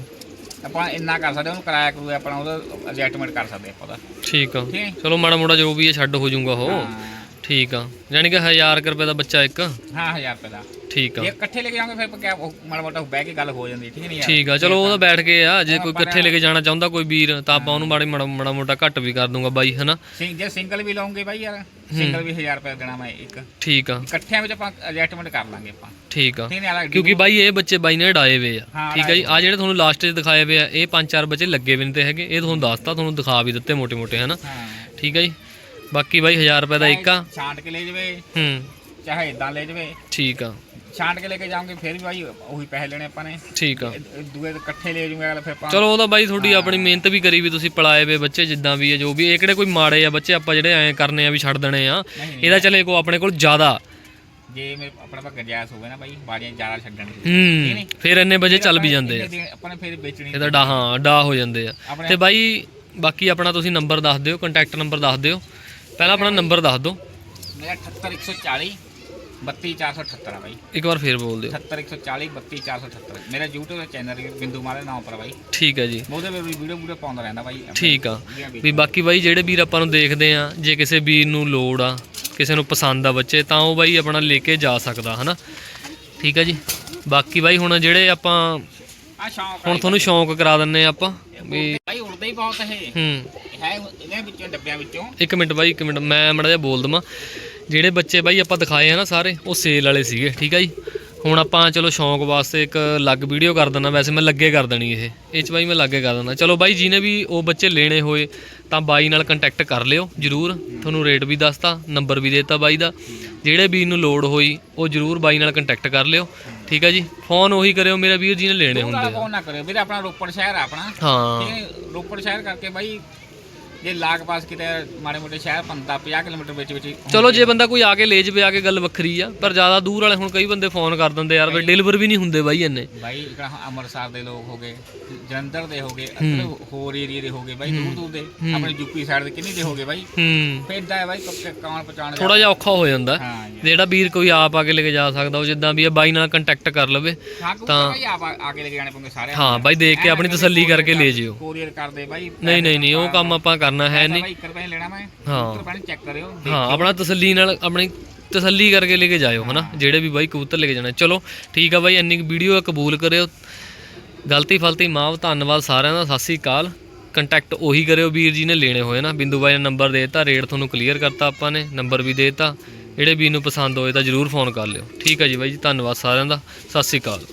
ਆਪਾਂ ਇੰਨਾ ਕਰ ਸਕਦੇ ਉਹਨੂੰ ਕਿਰਾਇਆ ਕਰੂ ਆਪਣਾ ਉਹਦਾ ਐਡਜਸਟਮੈਂਟ ਕਰ ਸਕਦੇ ਆਪਾਂ ਉਹਦਾ। ਠੀਕ ਆ। ਠੀਕ ਹੈ ਚਲੋ ਮਾੜਾ ਮੋੜਾ ਜੋ ਵੀ ਹੈ ਛੱਡ ਹੋ ਜਾਊਗਾ ਉਹ। ਹਾਂ। ਠੀਕ ਆ। ਯਾਨੀ ਕਿ 1000 ਰੁਪਏ ਦਾ ਬੱਚਾ ਇੱਕ? हाँ हजार रुपये का ਠੀਕ ਆ। ये इकट्ठे लेके जाओगे फिर क्या वो माड़ा मोटा बह के गल हो जाती है ठीक है ਠੀਕ ਆ ਚਲੋ ਉਹ ਬੈਠ ਕੇ ਆ ਜੇ ਕੋਈ ਇਕੱਠੇ ਲੈ ਕੇ ਜਾਣਾ ਚਾਹੁੰਦਾ ਕੋਈ ਵੀਰ ਤਾਂ ਆਪਾਂ ਉਹਨੂੰ ਮਾੜੀ ਮਾੜਾ ਮੋਟਾ ਘੱਟ ਵੀ ਕਰ ਦੂੰਗਾ ਬਾਈ ਹਨਾ? सिंग- जे सिंगल भी लाओगे भाई यार सिंगल भी हजार रुपये देना मैं एक ਠੀਕ ਆ। ਇਕੱਠਿਆਂ ਵਿੱਚ ਆਪਾਂ ਐਡਜਸਟਮੈਂਟ ਕਰ ਲਾਂਗੇ ਆਪਾਂ। ਠੀਕ ਆ। ਨਹੀਂ ਨਾਲ ਕਿਉਂਕਿ ਬਾਈ ਇਹ ਬੱਚੇ ਬਾਈ ਨੇ ਡਾਏ ਵੇ ਆ। ਠੀਕ ਆ ਜੀ ਆ। ਜਿਹੜੇ ਤੁਹਾਨੂੰ ਲਾਸਟ 'ਚ ਦਿਖਾਏ ਵੇ ਆ ਇਹ ਪੰਜ ਚਾਰ ਬੱਚੇ ਲੱਗੇ ਵੀ ਨਹੀਂ ਤੇ ਹੈਗੇ ਇਹ ਤੁਹਾਨੂੰ ਦੱਸਤਾ ਤੁਹਾਨੂੰ ਦਿਖਾ ਵੀ ਦਿੱਤੇ ਮੋਟੇ ਮੋਟੇ ਹਨਾ ਠੀਕ ਆ ਜੀ। ਬਾਕੀ ਬਾਈ 1000 ਰੁਪਏ ਦਾ ਇੱਕ ਆ। ਛਾਂਟ ਕੇ ਲੈ ਜਵੇ ਹੂੰ। ਚਾਹੇ ਇਦਾਂ ਲੈ ਜਵੇ। ਠੀਕ ਆ। ਛਾਂਟ ਕੇ ਲੈ ਕੇ ਜਾਓਗੇ ਫਿਰ ਵੀ ਬਾਈ ਉਹੀ ਪੈਸੇ ਲੈਣੇ ਆਪਾਂ ਨੇ। ਠੀਕ ਆ। ਇਹ- ਇਹ ਦੂਏ ਇਕੱਠੇ ਲੈ ਜੂਗੇ ਅਗਲਾ ਫਿਰ ਆਪਾਂ ਚਲੋ ਉਹਦਾ ਬਾਈ ਤੁਹਾਡੀ ਆਪਣੀ ਮਿਹਨਤ ਵੀ ਕਰੀ ਵੀ ਤੁਸੀਂ ਪਲਾਏ ਵੇ ਬੱਚੇ ਜਿੱਦਾਂ ਵੀ ਹੈ ਜੋ ਵੀ ਇਹ ਕਿਹੜੇ ਕੋਈ ਮਾੜੇ ਆ ਬੱਚੇ ਆਪਾਂ ਜਿਹੜੇ ਐਂ ਕਰਨੇ ਆ ਵੀ ਛੱਡ ਦੇਣੇ ਆ। ਇਹਦਾ ਚਲੇ ਕੋ ਆਪਣੇ ਕੋਲ ਜ਼ਿਆਦਾ। ਜੇ ਮੇਰੇ ਆਪਣਾ ਪਾ ਗੰਜਾਇਸ਼ ਹੋਵੇ ਨਾ ਬਾਈ ਬਾੜੀਆਂ ਜ਼ਿਆਦਾ ਛੱਡਣ ਹੂੰ। ਫਿਰ ਇੰਨੇ ਵਜੇ ਚੱਲ ਵੀ ਜਾਂਦੇ ਆ। ਆਪਾਂ ਨੇ ਫਿਰ ਵੇਚਣੀ ਇਹਦਾ ਡਾ ਹਾਂ ਡਾ ਹੋ ਜਾਂਦੇ ਆ। ਤੇ ਬਾਈ ਬਾਕੀ ਆਪਣਾ ਤੁਸੀਂ ਨੰਬਰ ਦੱਸ ਦਿਓ ਕੰਟੈਕਟ ਨੰਬਰ ਦੱਸ ਦਿਓ। ਪਹਿਲਾਂ ਆਪਣਾ ਨੰਬਰ ਦੱਸ ਦਿਓ। ਮੇਰਾ 78140 32478 ਆ ਬਾਈ। ਇੱਕ ਵਾਰ ਫੇਰ ਬੋਲ ਦਿਓ। 78140 32478 ਮੇਰਾ YouTube ਦਾ ਚੈਨਲ ਹੈ ਬਿੰਦੂ ਮਾਲੇ ਨਾਮ ਪਰ ਬਾਈ। ਠੀਕ ਹੈ ਜੀ। ਮੈਂ ਉਹਦੇ ਵਿੱਚ ਵੀਡੀਓ ਵੀਡੀਓ ਪਾਉਂਦਾ ਰਹਿੰਦਾ ਬਾਈ। ਠੀਕ ਆ। ਵੀ- ਬਾਕੀ ਬਾਈ ਜਿਹੜੇ ਵੀਰ ਆਪਾਂ ਨੂੰ ਦੇਖਦੇ ਆ ਜੇ ਕਿਸੇ ਵੀਰ ਨੂੰ ਲੋੜ ਆ ਕਿਸੇ ਨੂੰ ਪਸੰਦ ਆ ਬੱਚੇ ਤਾਂ ਉਹ ਬਾਈ ਆਪਣਾ ਲੈ ਕੇ ਜਾ ਸਕਦਾ ਹਨਾ? ਠੀਕ ਆ ਜੀ। ਬਾਕੀ ਬਾਈ ਹੁਣ ਜਿਹੜੇ ਆਪਾਂ ਆ ਸ਼ੌਂਕ ਹੁਣ ਤੁਹਾਨੂੰ ਸ਼ੌਂਕ ਕਰਾ ਦਿੰਨੇ ਆਪਾਂ ਵੀ ਬਾਈ ਉੜਦਾ ਹੀ ਬਹੁਤ ਇਹ। ਹੂੰ। ਹੈ ਇਹਦੇ ਵਿੱਚੋਂ ਡੱਬਿਆਂ ਵਿੱਚੋਂ। ਇੱਕ ਮਿੰਟ ਬਾਈ ਇੱਕ ਮਿੰਟ ਮੈਂ ਮੜਾ ਜਿਹਾ ਬੋਲ ਦਵਾਂ। ਜਿਹੜੇ ਬੱਚੇ ਬਾਈ ਆਪਾਂ ਦਿਖਾਏ ਆ ਨਾ ਸਾਰੇ ਉਹ ਸੇਲ ਵਾਲੇ ਸੀਗੇ ਠੀਕ ਆ ਜੀ? ਹੁਣ ਆਪਾਂ ਚਲੋ ਸ਼ੌਂਕ ਵਾਸਤੇ ਇੱਕ ਅਲੱਗ ਵੀਡੀਓ ਕਰ ਦਿੰਦਾ ਵੈਸੇ ਮੈਂ ਲੱਗੇ ਕਰ ਦੇਣੀ ਇਹ। ਇਹ ਚ ਬਾਈ ਮੈਂ ਲੱਗੇ ਕਰ ਦਿੰਦਾ। ਚਲੋ ਬਾਈ ਜਿਹਨੇ ਵੀ ਉਹ ਬੱਚੇ ਲੈਣੇ ਹੋਏ ਤਾਂ ਬਾਈ ਨਾਲ ਕੰਟੈਕਟ ਕਰ ਲਿਓ ਜਰੂਰ। ਤੁਹਾਨੂੰ ਰੇਟ ਵੀ ਦੱਸਤਾ ਨੰਬਰ ਵੀ ਦੇਤਾ ਬਾਈ ਦਾ। ਜਿਹੜੇ ਵੀਰ ਨੂੰ ਲੋੜ ਹੋਈ ਉਹ ਜਰੂਰ ਬਾਈ ਨਾਲ ਕੰਟੈਕਟ ਕਰ ਲਿਓ। ਠੀਕ ਆ ਜੀ? ਫੋਨ ਉਹੀ ਕਰਿਓ ਮੇਰਾ ਵੀਰ ਜਿਹਨੇ ਲੈਣੇ ਹੁੰਦੇ ਆ। ਫੋਨ ਨਾ ਕਰਿਓ। ਵੀਰੇ ਆਪਣਾ ਰੋਪੜ ਸ਼ਹਿਰ ਆ ਆਪਣਾ। ਹਾਂ। ਹੈ ਰੋਪੜ ਸ਼ਹਿਰ ਕਰਕੇ ਬਾਈ ਜੇ ਲਾਗ ਪਾਸ ਕਿਤੇ ਮਾੜੇ ਮੋਟੇ ਸ਼ਹਿਰ 50 50 ਕਿਲੋਮੀਟਰ ਵਿੱਚ ਵਿੱਚ ਚਲੋ ਜੇ ਬੰਦਾ ਕੋਈ ਆ ਕੇ ਲੈ ਜਵੇ ਆ ਕੇ ਗੱਲ ਵੱਖਰੀ ਆ ਪਰ ਜ਼ਿਆਦਾ ਦੂਰ ਵਾਲੇ ਹੁਣ ਕਈ ਬੰਦੇ ਫੋਨ ਕਰ ਦਿੰਦੇ ਯਾਰ ਵੀ ਡਿਲੀਵਰ ਵੀ ਨਹੀਂ ਹੁੰਦੇ ਬਾਈ ਇੰਨੇ। ਬਾਈ ਅੰਮ੍ਰਿਤਸਰ ਦੇ ਲੋਕ ਹੋਗੇ ਜਲੰਧਰ ਦੇ ਹੋਗੇ ਹੋਰ ਏਰੀਏ ਦੇ ਹੋਗੇ ਬਾਈ ਦੂਰ ਦੂਰ ਦੇ ਆਪਣੇ ਯੂਪੀ ਸਾਈਡ ਦੇ ਕਿੰਨੀ ਦੇ ਹੋਗੇ ਬਾਈ? ਹੂੰ। ਫਿਰ ਹੈ ਬਾਈ ਕੌਣ ਪਛਾਣ ਥੋੜਾ ਜਿਹਾ ਔਖਾ ਹੋ ਜਾਂਦਾ। ਜਿਹੜਾ ਵੀਰ ਕੋਈ ਆਪ ਆ ਕੇ ਲੈ ਕੇ ਜਾ ਸਕਦਾ ਉਹ ਜਿੱਦਾਂ ਵੀ ਆ ਬਾਈ ਨਾਲ ਕੰਟੈਕਟ ਕਰ ਲਵੇ ਤਾਂ ਬਾਈ ਆਪ ਆ ਆ ਕੇ ਲੈ ਕੇ ਜਾਣੇ ਪਉਂਗੇ ਸਾਰੇ ਹਾਂ ਬਾਈ ਦੇਖ ਕੇ ਆਪਣੀ ਤਸੱਲੀ ਕਰਕੇ ਲੈ ਜਿਓ। ਕੋਰੀਅਰ ਕਰਦੇ ਬਾਈ ਨਹੀਂ ਨਹੀਂ ਨਹੀਂ ਉਹ ਕੰਮ ਆਪਾਂ ਕਰਨਾ ਹੈ ਨਹੀਂ। 1 ਰੁਪਏ ਲੈਣਾ ਮੈਂ। ਹਾਂ। 1 ਰੁਪਏ ਚੈੱਕ ਕਰਿਓ ਹਾਂ ਆਪਣਾ ਤਸੱਲੀ ਨਾਲ ਆਪਣੀ ਤਸੱਲੀ ਕਰਕੇ ਲੈ ਕੇ ਜਾਇਓ ਹਨਾ? ਜਿਹੜੇ ਵੀ ਬਾਈ ਕਬੂਤਰ ਲੈ ਕੇ ਜਾਣਾ। ਚਲੋ ਠੀਕ ਆ ਬਾਈ ਇੰਨੀ ਵੀਡੀਓ ਕਬੂਲ ਕਰਿਓ। ਗਲਤੀ ਫਲਤੀ ਮਾਫ ਧੰਨਵਾਦ ਸਾਰਿਆਂ ਦਾ ਸਤਿ ਸ੍ਰੀ ਅਕਾਲ। ਕੰਟੈਕਟ ਉਹੀ ਕਰਿਓ ਵੀਰ ਜੀ ਨੇ ਲੈਣੇ ਹੋਏ ਨਾ। ਬਿੰਦੂ ਬਾਈ ਨੇ ਨੰਬਰ ਦੇਤਾ ਰੇਟ ਤੁਹਾਨੂੰ ਕਲੀਅਰ ਕਰਤਾ ਆਪਾਂ ਨੇ ਨੰਬਰ ਵੀ ਦੇਤਾ। ਜਿਹੜੇ ਵੀਰ ਨੂੰ ਪਸੰਦ ਹੋਏ ਤਾਂ ਜਰੂਰ ਫੋਨ ਕਰ ਲਿਓ। ਠੀਕ ਆ ਜੀ ਬਾਈ ਜੀ ਧੰਨਵਾਦ ਸਾਰਿਆਂ ਦਾ ਸਤਿ ਸ੍ਰੀ ਅਕਾਲ।